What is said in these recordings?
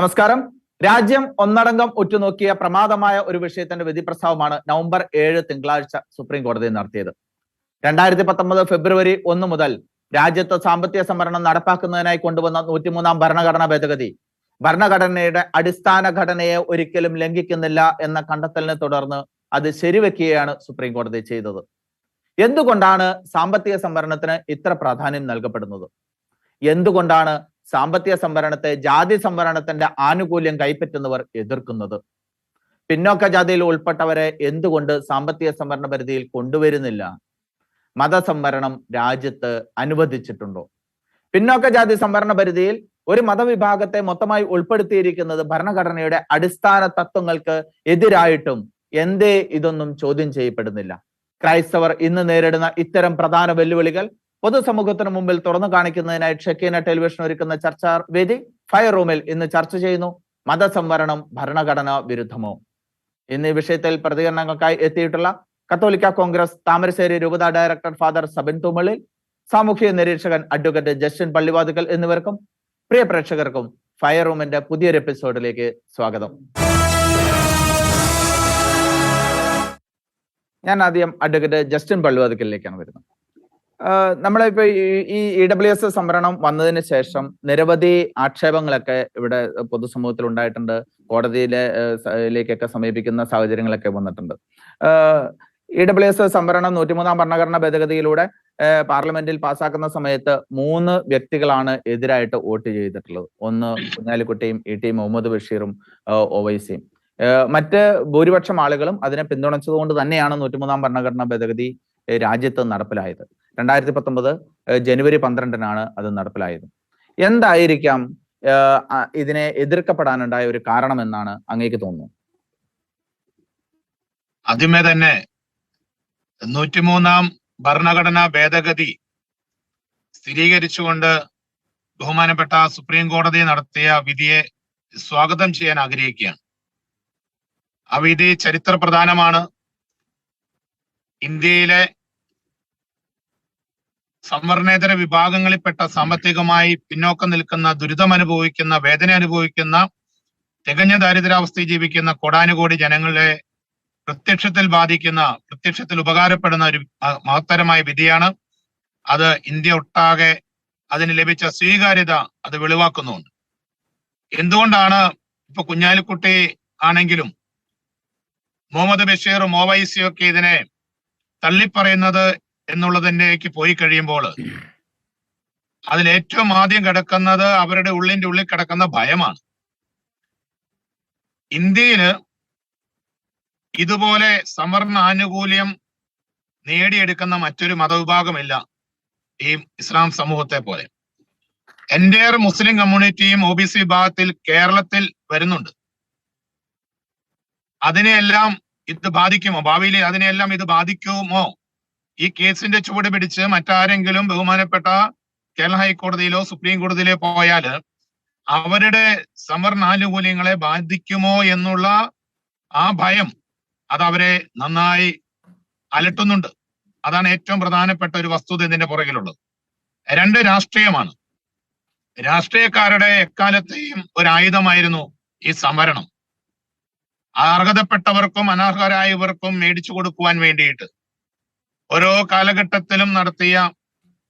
നമസ്കാരം. രാജ്യം ഒന്നടങ്കം ഉറ്റുനോക്കിയ പ്രമാദമായ ഒരു വിഷയത്തിന്റെ വിധി പ്രസ്താവമാണ് നവംബർ ഏഴ് തിങ്കളാഴ്ച സുപ്രീം കോടതി നടത്തിയത്. രണ്ടായിരത്തി പത്തൊമ്പത് ഫെബ്രുവരി ഒന്ന് മുതൽ രാജ്യത്ത് സാമ്പത്തിക സംവരണം നടപ്പാക്കുന്നതിനായി കൊണ്ടുവന്ന നൂറ്റിമൂന്നാം ഭരണഘടനാ ഭേദഗതി ഭരണഘടനയുടെ അടിസ്ഥാന ഘടനയെ ഒരിക്കലും ലംഘിക്കുന്നില്ല എന്ന കണ്ടെത്തലിനെ തുടർന്ന് അത് ശരിവെക്കുകയാണ് സുപ്രീം കോടതി ചെയ്തത്. എന്തുകൊണ്ടാണ് സാമ്പത്തിക സംവരണത്തിന് ഇത്ര പ്രാധാന്യം നൽകപ്പെടുന്നത്? എന്തുകൊണ്ടാണ് സാമ്പത്തിക സംവരണത്തെ ജാതി സംവരണത്തിന്റെ ആനുകൂല്യം കൈപ്പറ്റുന്നവർ എതിർക്കുന്നത്. പിന്നോക്ക ജാതിയിൽ ഉൾപ്പെട്ടവരെ എന്തുകൊണ്ട് സാമ്പത്തിക സംവരണ പരിധിയിൽ കൊണ്ടുവരുന്നില്ല? മതസംവരണം രാജ്യത്ത് അനുവദിച്ചിട്ടുണ്ടോ? പിന്നോക്ക ജാതി സംവരണ പരിധിയിൽ ഒരു മതവിഭാഗത്തെ മൊത്തമായി ഉൾപ്പെടുത്തിയിരിക്കുന്നത് ഭരണഘടനയുടെ അടിസ്ഥാന തത്വങ്ങൾക്ക് എതിരായിട്ടും എന്തേ ഇതൊന്നും ചോദ്യം ചെയ്യപ്പെടുന്നില്ല. ക്രൈസ്തവർ ഇന്ന് നേരിടുന്ന ഇത്തരം പ്രധാന വെല്ലുവിളികൾ പൊതുസമൂഹത്തിന് മുമ്പിൽ തുറന്നു കാണിക്കുന്നതിനായി ഷെക്കീന ടെലിവിഷൻ ഒരുക്കുന്ന ചർച്ചാ വേദി ഫയർ റൂമിൽ ഇന്ന് ചർച്ച ചെയ്യുന്നു. മതസംവരണം ഭരണഘടനാ വിരുദ്ധമോ? എന്നീ വിഷയത്തിൽ പ്രതികരണങ്ങൾക്കായി എത്തിയിട്ടുള്ള കത്തോലിക്ക കോൺഗ്രസ് താമരശ്ശേരി രൂപത ഡയറക്ടർ ഫാദർ സബിൻ തുമ്മളിൽ സാമൂഹ്യ നിരീക്ഷകൻ അഡ്വക്കേറ്റ് ജസ്റ്റിൻ പള്ളിവാതുക്കൽ എന്നിവർക്കും പ്രിയ പ്രേക്ഷകർക്കും ഫയർ റൂമിന്റെ പുതിയൊരു എപ്പിസോഡിലേക്ക് സ്വാഗതം. ഞാൻ ആദ്യം അഡ്വക്കേറ്റ് ജസ്റ്റിൻ പള്ളിവാതുക്കലിലേക്കാണ് വരുന്നത്. നമ്മളിപ്പോ ഈ- ഇ ഡബ്ല്യു എസ് സംവരണം വന്നതിന് ശേഷം നിരവധി ആക്ഷേപങ്ങളൊക്കെ ഇവിടെ പൊതുസമൂഹത്തിൽ ഉണ്ടായിട്ടുണ്ട്. കോടതിയിലേക്കൊക്കെ ലേക്കൊക്കെ സമീപിക്കുന്ന സാഹചര്യങ്ങളൊക്കെ വന്നിട്ടുണ്ട്. ഇ ഡബ്ല്യു എസ് സംവരണം നൂറ്റിമൂന്നാം ഭരണഘടനാ ഭേദഗതിയിലൂടെ പാർലമെന്റിൽ പാസ്സാക്കുന്ന സമയത്ത് മൂന്ന് വ്യക്തികളാണ് എതിരായിട്ട് വോട്ട് ചെയ്തിട്ടുള്ളത്. ഒന്ന് കുഞ്ഞാലിക്കുട്ടിയും ഇ ടി മുഹമ്മദ് ബഷീറും ഒവൈസിയും. മറ്റ് ഭൂരിപക്ഷം ആളുകളും അതിനെ പിന്തുണച്ചതുകൊണ്ട് തന്നെയാണ് നൂറ്റിമൂന്നാം ഭരണഘടനാ ഭേദഗതി രാജ്യത്ത് നടപ്പിലായത്. രണ്ടായിരത്തി പത്തൊമ്പത് ജനുവരി പന്ത്രണ്ടിനാണ് അത് നടപ്പിലായത്. എന്തായിരിക്കാം ഇതിനെ എതിർക്കപ്പെടാനുണ്ടായ ഒരു കാരണം എന്നാണ് അങ്ങേക്ക് തോന്നുന്നത്? ആദ്യമേ തന്നെ നൂറ്റിമൂന്നാം ഭരണഘടനാ ഭേദഗതി സ്ഥിരീകരിച്ചുകൊണ്ട് ബഹുമാനപ്പെട്ട സുപ്രീം കോടതി നടത്തിയ വിധിയെ സ്വാഗതം ചെയ്യാൻ ആഗ്രഹിക്കുകയാണ്. ആ വിധി ചരിത്ര പ്രധാനമാണ് ഇന്ത്യയിലെ സംവരണേതര വിഭാഗങ്ങളിൽപ്പെട്ട സാമ്പത്തികമായി പിന്നോക്കം നിൽക്കുന്ന ദുരിതം അനുഭവിക്കുന്ന വേദന അനുഭവിക്കുന്ന തികഞ്ഞ ദാരിദ്ര്യാവസ്ഥയിൽ ജീവിക്കുന്ന കോടാനുകോടി ജനങ്ങളെ പ്രത്യക്ഷത്തിൽ ബാധിക്കുന്ന പ്രത്യക്ഷത്തിൽ ഉപകാരപ്പെടുന്ന ഒരു മഹത്തരമായ വിധിയാണ്. അത് ഇന്ത്യ ഒട്ടാകെ അതിന് ലഭിച്ച സ്വീകാര്യത അത് വെളിവാക്കുന്നുണ്ട്. എന്തുകൊണ്ടാണ് ഇപ്പൊ കുഞ്ഞാലിക്കുട്ടി ആണെങ്കിലും മുഹമ്മദ് ബഷീറും ഓവൈസിയും ഒക്കെ ഇതിനെ തള്ളിപ്പറയുന്നത് എന്നുള്ളതിലേക്ക് പോയി കഴിയുമ്പോൾ അതിൽ ഏറ്റവും ആദ്യം കിടക്കുന്നത് അവരുടെ ഉള്ളിന്റെ ഉള്ളിൽ കിടക്കുന്ന ഭയമാണ്. ഇന്ത്യയിൽ ഇതുപോലെ സമർണ ആനുകൂല്യം നേടിയെടുക്കുന്ന മറ്റൊരു മതവിഭാഗമില്ല ഈ ഇസ്ലാം സമൂഹത്തെ പോലെ. എന്റെ മുസ്ലിം കമ്മ്യൂണിറ്റിയും ഒ ബി സി വിഭാഗത്തിൽ കേരളത്തിൽ വരുന്നുണ്ട്. അതിനെയെല്ലാം ഇത് ബാധിക്കുമോ? ഭാവിയിൽ അതിനെയെല്ലാം ഇത് ബാധിക്കുമോ? ഈ കേസിന്റെ ചുവട് പിടിച്ച് മറ്റാരെങ്കിലും ബഹുമാനപ്പെട്ട കേരള ഹൈക്കോടതിയിലോ സുപ്രീം കോടതിയിലോ പോയാൽ അവരുടെ സംവരണ ആനുകൂല്യങ്ങളെ ബാധിക്കുമോ എന്നുള്ള ആ ഭയം അത് അവരെ നന്നായി അലട്ടുന്നുണ്ട്. അതാണ് ഏറ്റവും പ്രധാനപ്പെട്ട ഒരു വസ്തുത ഇതിന്റെ പുറകിലുള്ളത്. രണ്ട് രാഷ്ട്രീയമാണ്. രാഷ്ട്രീയക്കാരുടെ എക്കാലത്തെയും ഒരു ആയുധമായിരുന്നു ഈ സംവരണം. അർഹതപ്പെട്ടവർക്കും അനർഹരായവർക്കും മേടിച്ചു കൊടുക്കുവാൻ വേണ്ടിയിട്ട് ഓരോ കാലഘട്ടത്തിലും നടത്തിയ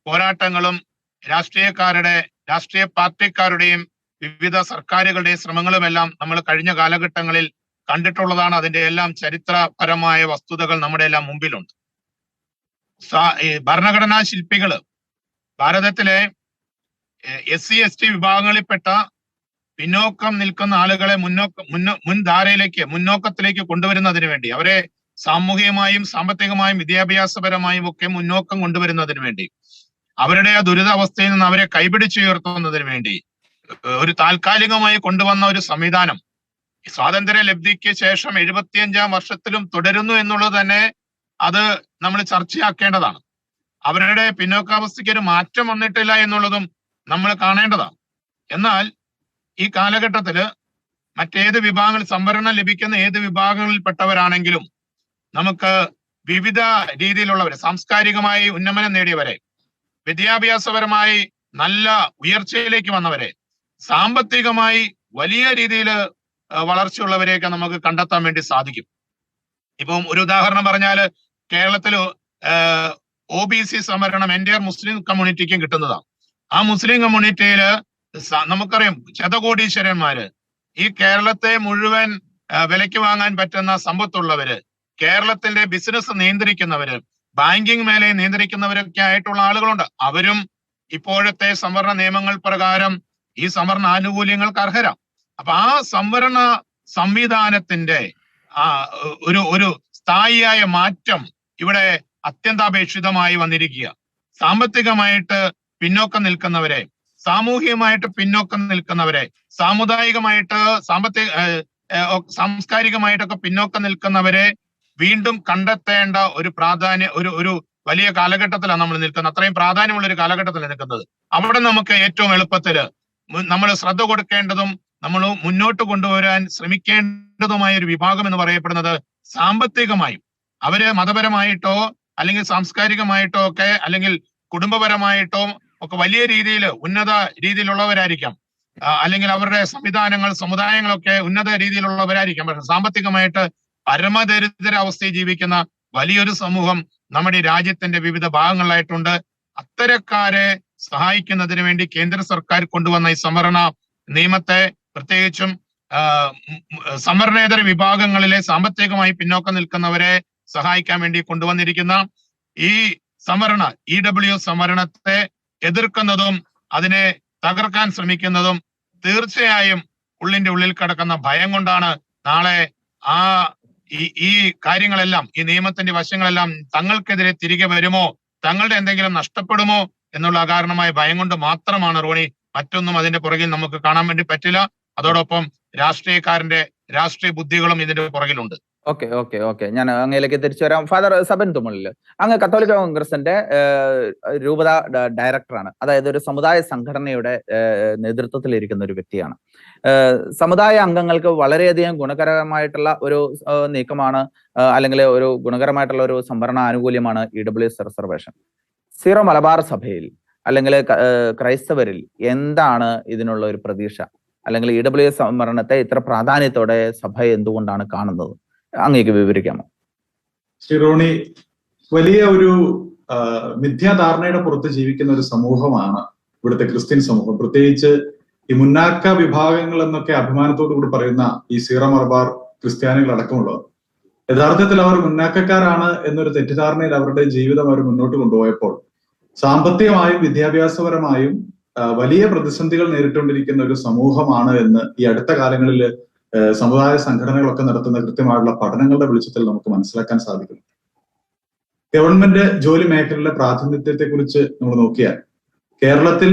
പോരാട്ടങ്ങളും രാഷ്ട്രീയക്കാരുടെ രാഷ്ട്രീയ പാർട്ടിക്കാരുടെയും വിവിധ സർക്കാരുകളുടെയും ശ്രമങ്ങളുമെല്ലാം നമ്മൾ കഴിഞ്ഞ കാലഘട്ടങ്ങളിൽ കണ്ടിട്ടുള്ളതാണ്. അതിന്റെ എല്ലാം ചരിത്രപരമായ വസ്തുതകൾ നമ്മുടെ എല്ലാം മുമ്പിലുണ്ട്. ഭരണഘടനാ ശില്പികൾ ഭാരതത്തിലെ എസ് സി എസ് ടി വിഭാഗങ്ങളിൽപ്പെട്ട പിന്നോക്കം നിൽക്കുന്ന ആളുകളെ മുന്നോക്ക മുന്നോ മുൻധാരയിലേക്ക് മുന്നോക്കത്തിലേക്ക് കൊണ്ടുവരുന്നതിന് വേണ്ടി അവരെ സാമൂഹികമായും സാമ്പത്തികമായും വിദ്യാഭ്യാസപരമായും ഒക്കെ മുന്നോക്കം കൊണ്ടുവരുന്നതിന് വേണ്ടി അവരുടെ ആ ദുരിതാവസ്ഥയിൽ നിന്ന് അവരെ കൈപിടിച്ചുയർത്തുന്നതിന് വേണ്ടി ഒരു താൽക്കാലികമായി കൊണ്ടുവന്ന ഒരു സംവിധാനം. സ്വാതന്ത്ര്യ ലബ്ധിക്ക് ശേഷം എഴുപത്തിയഞ്ചാം വർഷത്തിലും തുടരുന്നു എന്നുള്ളത് തന്നെ അത് നമ്മൾ ചർച്ചയാക്കേണ്ടതാണ്. അവരുടെ പിന്നോക്കാവസ്ഥയ്ക്ക് ഒരു മാറ്റം വന്നിട്ടില്ല എന്നുള്ളതും നമ്മൾ കാണേണ്ടതാണ്. എന്നാൽ ഈ കാലഘട്ടത്തിൽ മറ്റേത് വിഭാഗങ്ങൾ സംവരണം ലഭിക്കുന്ന ഏത് വിഭാഗങ്ങളിൽപ്പെട്ടവരാണെങ്കിലും നമുക്ക് വിവിധ രീതിയിലുള്ളവരെ സാംസ്കാരികമായി ഉന്നമനം നേടിയവരെ വിദ്യാഭ്യാസപരമായി നല്ല ഉയർച്ചയിലേക്ക് വന്നവരെ സാമ്പത്തികമായി വലിയ രീതിയിൽ വളർച്ചയുള്ളവരെയൊക്കെ നമുക്ക് കണ്ടെത്താൻ വേണ്ടി സാധിക്കും. ഇപ്പം ഒരു ഉദാഹരണം പറഞ്ഞാൽ കേരളത്തിൽ ഒ ബി സി സംവരണം എന്റെ മുസ്ലിം കമ്മ്യൂണിറ്റിക്കും കിട്ടുന്നതാണ്. ആ മുസ്ലിം കമ്മ്യൂണിറ്റിയിൽ നമുക്കറിയാം ശതകോടീശ്വരന്മാര് ഈ കേരളത്തെ മുഴുവൻ വിലയ്ക്ക് വാങ്ങാൻ പറ്റുന്ന സമ്പത്തുള്ളവര് കേരളത്തിന്റെ ബിസിനസ് നിയന്ത്രിക്കുന്നവര് ബാങ്കിങ് മേഖലയെ നിയന്ത്രിക്കുന്നവരൊക്കെ ആയിട്ടുള്ള ആളുകളുണ്ട്. അവരും ഇപ്പോഴത്തെ സംവരണ നിയമങ്ങൾ പ്രകാരം ഈ സംവരണ ആനുകൂല്യങ്ങൾക്ക് അർഹരാ. അപ്പൊ ആ സംവരണ സംവിധാനത്തിന്റെ ആ ഒരു ഒരു സ്ഥായിയായ മാറ്റം ഇവിടെ അത്യന്താപേക്ഷിതമായി വന്നിരിക്കുക സാമ്പത്തികമായിട്ട് പിന്നോക്കം നിൽക്കുന്നവരെ സാമൂഹികമായിട്ട് പിന്നോക്കം നിൽക്കുന്നവരെ സാമുദായികമായിട്ട് സാമ്പത്തിക സാംസ്കാരികമായിട്ടൊക്കെ പിന്നോക്കം നിൽക്കുന്നവരെ വീണ്ടും കണ്ടെത്തേണ്ട ഒരു പ്രാധാന്യ ഒരു ഒരു വലിയ കാലഘട്ടത്തിലാണ് നമ്മൾ നിൽക്കുന്നത്. അത്രയും പ്രാധാന്യമുള്ള ഒരു കാലഘട്ടത്തിലാണ് നിൽക്കുന്നത്. അവിടെ നമുക്ക് ഏറ്റവും എളുപ്പത്തിൽ നമ്മൾ ശ്രദ്ധ കൊടുക്കേണ്ടതും നമ്മൾ മുന്നോട്ട് കൊണ്ടുവരാൻ ശ്രമിക്കേണ്ടതുമായ ഒരു വിഭാഗം എന്ന് പറയപ്പെടുന്നത് സാമ്പത്തികമായും. അവർ മതപരമായിട്ടോ അല്ലെങ്കിൽ സാംസ്കാരികമായിട്ടോ ഒക്കെ അല്ലെങ്കിൽ കുടുംബപരമായിട്ടോ ഒക്കെ വലിയ രീതിയിൽ ഉന്നത രീതിയിലുള്ളവരായിരിക്കാം. അല്ലെങ്കിൽ അവരുടെ സംവിധാനങ്ങൾ സമുദായങ്ങളൊക്കെ ഉന്നത രീതിയിലുള്ളവരായിരിക്കാം. പക്ഷെ സാമ്പത്തികമായിട്ട് പരമദരിദ്ര അവസ്ഥയിൽ ജീവിക്കുന്ന വലിയൊരു സമൂഹം നമ്മുടെ രാജ്യത്തിന്റെ വിവിധ ഭാഗങ്ങളിലായിട്ടുണ്ട്. അത്തരക്കാരെ സഹായിക്കുന്നതിന് വേണ്ടി കേന്ദ്ര സർക്കാർ കൊണ്ടുവന്ന ഈ സംവരണ നിയമത്തെ പ്രത്യേകിച്ചും സംവരണേതര വിഭാഗങ്ങളിലെ സാമ്പത്തികമായി പിന്നോക്കം നിൽക്കുന്നവരെ സഹായിക്കാൻ വേണ്ടി കൊണ്ടുവന്നിരിക്കുന്ന ഈ സംവരണ ഇ ഡബ്ല്യു സംവരണത്തെ എതിർക്കുന്നതും അതിനെ തകർക്കാൻ ശ്രമിക്കുന്നതും തീർച്ചയായും ഉള്ളിന്റെ ഉള്ളിൽ കിടക്കുന്ന ഭയം കൊണ്ടാണ് നാളെ ആ ഈ ഈ കാര്യങ്ങളെല്ലാം ഈ നിയമത്തിന്റെ വശങ്ങളെല്ലാം തങ്ങൾക്കെതിരെ തിരികെ വരുമോ? തങ്ങളുടെ എന്തെങ്കിലും നഷ്ടപ്പെടുമോ? എന്നുള്ള അകാരണമായ ഭയം കൊണ്ട് മാത്രമാണ് റോണി മറ്റൊന്നും അതിന്റെ പുറകിൽ നമുക്ക് കാണാൻ വേണ്ടി പറ്റില്ല. അതോടൊപ്പം രാഷ്ട്രീയക്കാരന്റെ രാഷ്ട്രീയ ബുദ്ധികളും ഇതിന്റെ പുറകിലുണ്ട്. Okay okay okay. ഞാൻ അങ്ങയിലേക്ക് തിരിച്ചു വരാം. ഫാദർ സബൻ തുമ്മളിൽ അങ്ങ് കത്തോലിക്ക കോൺഗ്രസിന്റെ രൂപത ഡയറക്ടറാണ്. അതായത് ഒരു സമുദായ സംഘടനയുടെ നേതൃത്വത്തിൽ ഇരിക്കുന്ന ഒരു വ്യക്തിയാണ്. സമുദായ അംഗങ്ങൾക്ക് വളരെയധികം ഗുണകരമായിട്ടുള്ള ഒരു നീക്കമാണ് അല്ലെങ്കിൽ ഒരു ഗുണകരമായിട്ടുള്ള ഒരു സംവരണ ആനുകൂല്യമാണ് E W S reservation Syro Malabar സഭയിൽ അല്ലെങ്കിൽ ക്രൈസ്തവരിൽ എന്താണ് ഇതിനുള്ള ഒരു പ്രതീക്ഷ? അല്ലെങ്കിൽ ഇ ഡബ്ല്യു എസ് സംവരണത്തെ ഇത്ര പ്രാധാന്യത്തോടെ സഭ എന്തുകൊണ്ടാണ് കാണുന്നത്? അങ്ങേക്ക് വിവരിക്കാമോ? ശിറോണി വലിയ ഒരു മിഥ്യാധാരണയുടെ പുറത്ത് ജീവിക്കുന്ന ഒരു സമൂഹമാണ് ഇവിടുത്തെ ക്രിസ്ത്യൻ സമൂഹം. പ്രത്യേകിച്ച് ഈ മുന്നാക്ക വിഭാഗങ്ങൾ എന്നൊക്കെ അഭിമാനത്തോടു കൂടി പറയുന്ന ഈ സീറ മർബാർ ക്രിസ്ത്യാനികൾ അടക്കമുള്ളവർ. യഥാർത്ഥത്തിൽ അവർ മുന്നാക്കക്കാരാണ് എന്നൊരു തെറ്റിദ്ധാരണയിൽ അവരുടെ ജീവിതം അവർ മുന്നോട്ട് കൊണ്ടുപോയപ്പോൾ സാമ്പത്തികമായും വിദ്യാഭ്യാസപരമായും വലിയ പ്രതിസന്ധികൾ നേരിട്ടുകൊണ്ടിരിക്കുന്ന ഒരു സമൂഹമാണ് എന്ന് ഈ അടുത്ത കാലങ്ങളിൽ സമുദായ സംഘടനകളൊക്കെ നടത്തുന്ന കൃത്യമായുള്ള പഠനങ്ങളുടെ വെളിച്ചത്തിൽ നമുക്ക് മനസ്സിലാക്കാൻ സാധിക്കും. ഗവൺമെന്റ് ജോലി മേഖലയിലെ പ്രാതിനിധ്യത്തെ കുറിച്ച് നമ്മൾ നോക്കിയാൽ കേരളത്തിൽ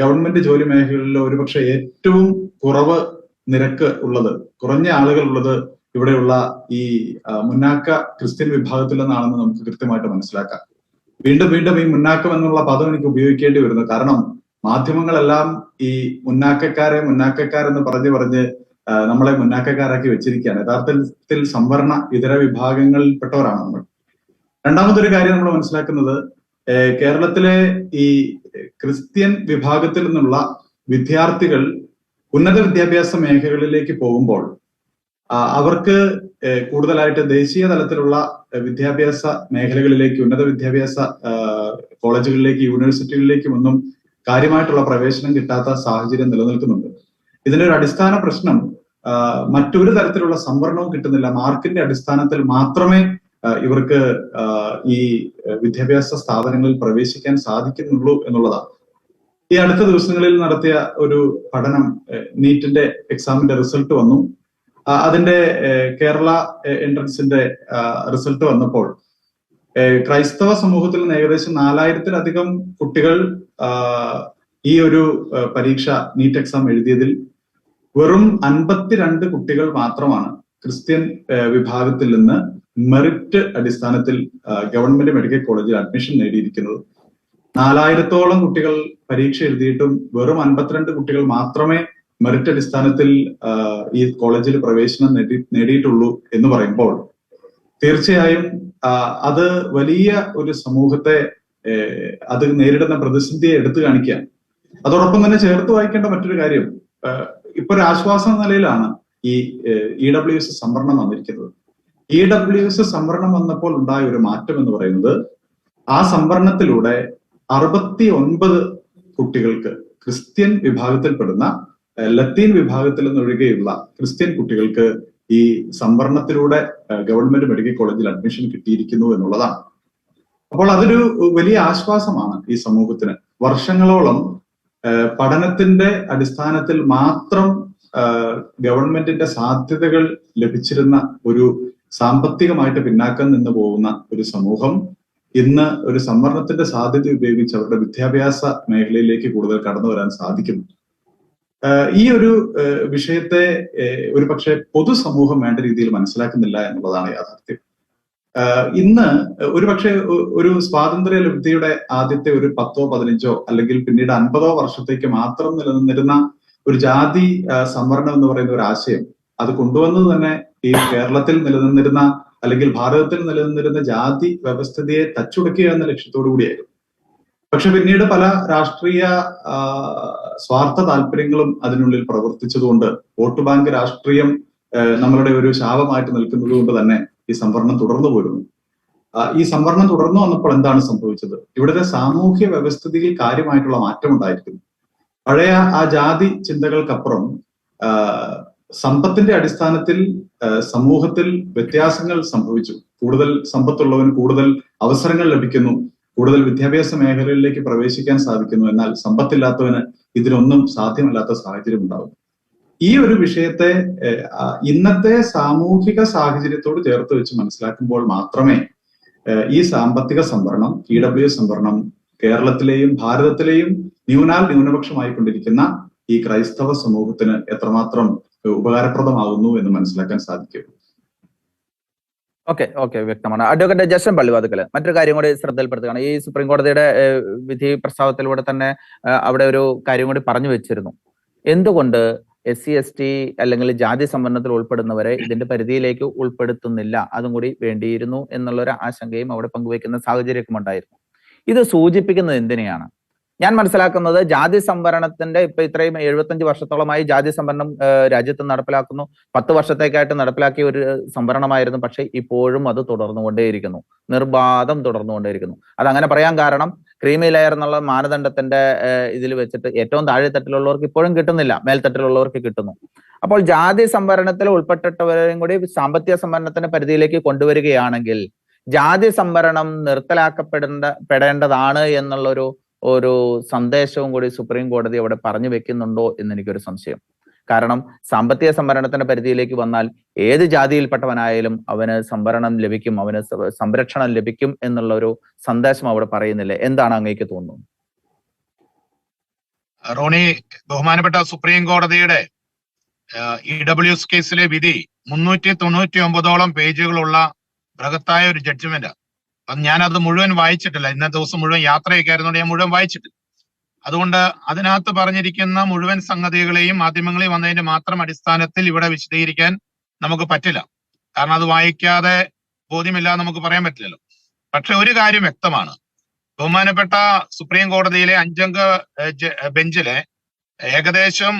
ഗവൺമെന്റ് ജോലി മേഖലയിൽ ഒരുപക്ഷെ ഏറ്റവും കുറവ് നിരക്ക് ഉള്ളത് കുറഞ്ഞ ആളുകൾ ഉള്ളത് ഇവിടെയുള്ള ഈ മുന്നാക്ക ക്രിസ്ത്യൻ വിഭാഗത്തിൽ നിന്നാണെന്ന് നമുക്ക് കൃത്യമായിട്ട് മനസ്സിലാക്കാം. വീണ്ടും വീണ്ടും ഈ മുന്നാക്കം എന്നുള്ള പദം എനിക്ക് ഉപയോഗിക്കേണ്ടി വരുന്നു. കാരണം മാധ്യമങ്ങളെല്ലാം ഈ മുന്നാക്കക്കാരെ മുന്നാക്കക്കാരെന്ന് പറഞ്ഞു പറഞ്ഞ് നമ്മളെ മുന്നാക്കക്കാരാക്കി വെച്ചിരിക്കുകയാണ്. യഥാർത്ഥത്തിൽ സംവരണ ഇതര വിഭാഗങ്ങളിൽപ്പെട്ടവരാണ് നമ്മൾ. രണ്ടാമതൊരു കാര്യം നമ്മൾ മനസ്സിലാക്കുന്നത് കേരളത്തിലെ ഈ ക്രിസ്ത്യൻ വിഭാഗത്തിൽ നിന്നുള്ള വിദ്യാർത്ഥികൾ ഉന്നത വിദ്യാഭ്യാസ മേഖലകളിലേക്ക് പോകുമ്പോൾ അവർക്ക് കൂടുതലായിട്ട് ദേശീയ തലത്തിലുള്ള വിദ്യാഭ്യാസ മേഖലകളിലേക്ക് ഉന്നത വിദ്യാഭ്യാസ കോളേജുകളിലേക്ക് യൂണിവേഴ്സിറ്റികളിലേക്കും ഒന്നും കാര്യമായിട്ടുള്ള പ്രവേശനം കിട്ടാത്ത സാഹചര്യം നിലനിൽക്കുന്നുണ്ട്. ഇതിന്റെ ഒരു അടിസ്ഥാന പ്രശ്നം മറ്റൊരു തരത്തിലുള്ള സംവരണവും കിട്ടുന്നില്ല. മാർക്കിന്റെ അടിസ്ഥാനത്തിൽ മാത്രമേ ഇവർക്ക് ഈ വിദ്യാഭ്യാസ സ്ഥാപനങ്ങളിൽ പ്രവേശിക്കാൻ സാധിക്കുന്നുള്ളൂ എന്നുള്ളതാണ്. ഈ അടുത്ത ദിവസങ്ങളിൽ നടത്തിയ ഒരു പഠനം നീറ്റിന്റെ എക്സാമിന്റെ റിസൾട്ട് വന്നു. അതിന്റെ കേരള എൻട്രൻസിന്റെ റിസൾട്ട് വന്നപ്പോൾ ക്രൈസ്തവ സമൂഹത്തിൽ നിന്ന് ഏകദേശം നാലായിരത്തിലധികം കുട്ടികൾ ഈ ഒരു പരീക്ഷ നീറ്റ് എക്സാം എഴുതിയതിൽ വെറും അൻപത്തിരണ്ട് കുട്ടികൾ മാത്രമാണ് ക്രിസ്ത്യൻ വിഭാഗത്തിൽ നിന്ന് മെറിറ്റ് അടിസ്ഥാനത്തിൽ ഗവൺമെന്റ് മെഡിക്കൽ കോളേജിൽ അഡ്മിഷൻ നേടിയിരിക്കുന്നത്. നാലായിരത്തോളം കുട്ടികൾ പരീക്ഷ എഴുതിയിട്ടും വെറും അൻപത്തിരണ്ട് കുട്ടികൾ മാത്രമേ മെറിറ്റ് അടിസ്ഥാനത്തിൽ ഈ കോളേജിൽ പ്രവേശനം നേടി നേടിയിട്ടുള്ളൂ എന്ന് പറയുമ്പോൾ തീർച്ചയായും അത് വലിയ ഒരു സമൂഹത്തെ അത് നേരിടുന്ന പ്രതിസന്ധിയെ എടുത്തു കാണിക്കുക അതോടൊപ്പം തന്നെ ചേർത്ത് വായിക്കേണ്ട മറ്റൊരു കാര്യം ഇപ്പൊ ഒരു ആശ്വാസം നിലയിലാണ് ഈ ഇ ഡബ്ല്യു എസ് സംവരണം വന്നിരിക്കുന്നത്. ഇ ഡബ്ല്യു എസ് സംവരണം വന്നപ്പോൾ ഉണ്ടായ ഒരു മാറ്റം എന്ന് പറയുന്നത് ആ സംവരണത്തിലൂടെ അറുപത്തി ഒൻപത് കുട്ടികൾക്ക് ക്രിസ്ത്യൻ വിഭാഗത്തിൽപ്പെടുന്ന ലത്തീൻ വിഭാഗത്തിൽ നിന്നൊഴികെയുള്ള ക്രിസ്ത്യൻ കുട്ടികൾക്ക് ഈ സംവരണത്തിലൂടെ ഗവൺമെന്റ് മെഡിക്കൽ കോളേജിൽ അഡ്മിഷൻ കിട്ടിയിരിക്കുന്നു എന്നുള്ളതാണ്. അപ്പോൾ അതൊരു വലിയ ആശ്വാസമാണ് ഈ സമൂഹത്തിന്. വർഷങ്ങളോളം പഠനത്തിന്റെ അടിസ്ഥാനത്തിൽ മാത്രം ഗവൺമെന്റിന്റെ സാധ്യതകൾ ലഭിച്ചിരുന്ന ഒരു സാമ്പത്തികമായിട്ട് പിന്നാക്കം നിന്ന് പോകുന്ന ഒരു സമൂഹം ഇന്ന് ഒരു സംവരണത്തിന്റെ സാധ്യത ഉപയോഗിച്ച് അവരുടെ വിദ്യാഭ്യാസ മേഖലയിലേക്ക് കൂടുതൽ കടന്നു വരാൻ സാധിക്കുന്നു. ഈ ഒരു വിഷയത്തെ ഒരു പക്ഷേ പൊതുസമൂഹം വേണ്ട രീതിയിൽ മനസ്സിലാക്കുന്നില്ല എന്നുള്ളതാണ് യാഥാർത്ഥ്യം. ഇന്ന് ഒരു പക്ഷേ ഒരു സ്വാതന്ത്ര്യ ലബ്ധിയുടെ ആദ്യത്തെ ഒരു പത്തോ പതിനഞ്ചോ അല്ലെങ്കിൽ പിന്നീട് അൻപതോ വർഷത്തേക്ക് മാത്രം നിലനിന്നിരുന്ന ഒരു ജാതി സംവരണം എന്ന് പറയുന്ന ഒരു ആശയം അത് കൊണ്ടുവന്നത് തന്നെ ഈ കേരളത്തിൽ നിലനിന്നിരുന്ന അല്ലെങ്കിൽ ഭാരതത്തിൽ നിലനിന്നിരുന്ന ജാതി വ്യവസ്ഥിതിയെ തച്ചുടക്കുക എന്ന ലക്ഷ്യത്തോടു കൂടിയായിരുന്നു. പക്ഷെ പിന്നീട് പല രാഷ്ട്രീയ സ്വാർത്ഥ താല്പര്യങ്ങളും അതിനുള്ളിൽ പ്രവർത്തിച്ചതുകൊണ്ട് വോട്ട് ബാങ്ക് രാഷ്ട്രീയം നമ്മളുടെ ഒരു ശാപമായിട്ട് നിൽക്കുന്നത് കൊണ്ട് തന്നെ ഈ സംവരണം തുടർന്നു പോരുന്നു ഈ സംവരണം തുടർന്നു വന്നപ്പോൾ എന്താണ് സംഭവിച്ചത്? ഇവിടുത്തെ സാമൂഹ്യ വ്യവസ്ഥിതിയിൽ കാര്യമായിട്ടുള്ള മാറ്റം ഉണ്ടായിരിക്കുന്നു. പഴയ ആ ജാതി ചിന്തകൾക്കപ്പുറം സമ്പത്തിന്റെ അടിസ്ഥാനത്തിൽ സമൂഹത്തിൽ വ്യത്യാസങ്ങൾ സംഭവിച്ചു. കൂടുതൽ സമ്പത്തുള്ളവന് കൂടുതൽ അവസരങ്ങൾ ലഭിക്കുന്നു. കൂടുതൽ വിദ്യാഭ്യാസ മേഖലയിലേക്ക് പ്രവേശിക്കാൻ സാധിക്കുന്നു. എന്നാൽ സമ്പത്തില്ലാത്തവന് ഇതിനൊന്നും സാധ്യമല്ലാത്ത സാഹചര്യം ഉണ്ടാകും ഈ ഒരു വിഷയത്തെ ഇന്നത്തെ സാമൂഹിക സാഹചര്യത്തോട് ചേർത്ത് വെച്ച് മനസ്സിലാക്കുമ്പോൾ മാത്രമേ ഈ സാമ്പത്തിക സംവരണം ഇ ഡബ്ല്യു സംവരണം കേരളത്തിലെയും ഭാരതത്തിലെയും ന്യൂനാൽ ന്യൂനപക്ഷമായിക്കൊണ്ടിരിക്കുന്ന ഈ ക്രൈസ്തവ സമൂഹത്തിന് എത്രമാത്രം ഉപകാരപ്രദമാകുന്നു എന്ന് മനസ്സിലാക്കാൻ സാധിക്കും. ഓക്കെ ഓക്കെ വ്യക്തമാണ്. അഡ്വക്കേറ്റ് ജസ്റ്റിൻ പള്ളിവാതുക്കൽ മറ്റൊരു കാര്യം കൂടി ശ്രദ്ധയിൽപ്പെടുത്തുകയാണ്. ഈ സുപ്രീം കോടതിയുടെ വിധി പ്രസ്താവത്തിലൂടെ തന്നെ അവിടെ ഒരു കാര്യം കൂടി പറഞ്ഞു വെച്ചിരുന്നു. എന്തുകൊണ്ട് എസ് സി എസ് ടി അല്ലെങ്കിൽ ജാതി സംവരണത്തിൽ ഉൾപ്പെടുന്നവരെ ഇതിന്റെ പരിധിയിലേക്ക് ഉൾപ്പെടുത്തുന്നില്ല. അതും കൂടി വേണ്ടിയിരുന്നു എന്നുള്ള ഒരു ആശങ്കയും അവിടെ പങ്കുവയ്ക്കുന്ന സാഹചര്യമൊക്കെ ഉണ്ടായിരുന്നു. ഇത് സൂചിപ്പിക്കുന്നത് എന്തിനെയാണ്? ഞാൻ മനസ്സിലാക്കുന്നത് ജാതി സംവരണത്തിന്റെ ഇപ്പൊ ഇത്രയും എഴുപത്തഞ്ച് വർഷത്തോളമായി ജാതി സംവരണം രാജ്യത്ത് നടപ്പിലാക്കുന്നു. പത്ത് വർഷത്തേക്കായിട്ട് നടപ്പിലാക്കിയ ഒരു സംവരണമായിരുന്നു. പക്ഷേ ഇപ്പോഴും അത് തുടർന്നുകൊണ്ടേയിരിക്കുന്നു. നിർബാധം തുടർന്നുകൊണ്ടേയിരിക്കുന്നു. അത് അങ്ങനെ പറയാൻ കാരണം ക്രീമി ലെയർ എന്നുള്ള മാനദണ്ഡത്തിന്റെ ഇതിൽ വെച്ചിട്ട് ഏറ്റവും താഴെത്തട്ടിലുള്ളവർക്ക് ഇപ്പോഴും കിട്ടുന്നില്ല. മേൽത്തട്ടിലുള്ളവർക്ക് കിട്ടുന്നു. അപ്പോൾ ജാതി സംവരണത്തിൽ ഉൾപ്പെട്ടിട്ടവരെയും കൂടി സാമ്പത്തിക സംവരണത്തിന്റെ പരിധിയിലേക്ക് കൊണ്ടുവരികയാണെങ്കിൽ ജാതി സംവരണം നിർത്തലാക്കപ്പെടേണ്ട പെടേണ്ടതാണ് എന്നുള്ളൊരു ഒരു സന്ദേശവും കൂടി സുപ്രീം കോടതി അവിടെ പറഞ്ഞു വെക്കുന്നുണ്ടോ എന്ന് എനിക്കൊരു സംശയം. കാരണം സാമ്പത്തിക സംവരണത്തിന്റെ പരിധിയിലേക്ക് വന്നാൽ ഏത് ജാതിയിൽപ്പെട്ടവനായാലും അവന് സംവരണം ലഭിക്കും അവന് സംരക്ഷണം ലഭിക്കും എന്നുള്ള ഒരു സന്ദേശം അവിടെ പറയുന്നില്ല? എന്താണ് അങ്ങേക്ക് തോന്നുന്നത്? റോണി ബഹുമാനപ്പെട്ട സുപ്രീം കോടതിയുടെ ഇ ഡബ്ല്യു എസ് കേസിലെ വിധി മുന്നൂറ്റി തൊണ്ണൂറ്റി ഒമ്പതോളം പേജുകളുള്ള ബൃഹത്തായ ഒരു ജഡ്ജ്മെന്റ് അപ്പം ഞാനത് മുഴുവൻ വായിച്ചിട്ടില്ല. ഇന്നത്തെ ദിവസം മുഴുവൻ യാത്രയൊക്കെ ആയിരുന്നുകൊണ്ട് ഞാൻ മുഴുവൻ വായിച്ചിട്ടില്ല. അതുകൊണ്ട് അതിനകത്ത് പറഞ്ഞിരിക്കുന്ന മുഴുവൻ സംഗതികളെയും മാധ്യമങ്ങളിൽ വന്നതിന്റെ മാത്രം അടിസ്ഥാനത്തിൽ ഇവിടെ വിശദീകരിക്കാൻ നമുക്ക് പറ്റില്ല. കാരണം അത് വായിക്കാതെ ബോധ്യമില്ല നമുക്ക് പറയാൻ പറ്റില്ലല്ലോ. പക്ഷെ ഒരു കാര്യം വ്യക്തമാണ്. ബഹുമാനപ്പെട്ട സുപ്രീം കോടതിയിലെ അഞ്ചംഗ ബെഞ്ചിലെ ഏകദേശം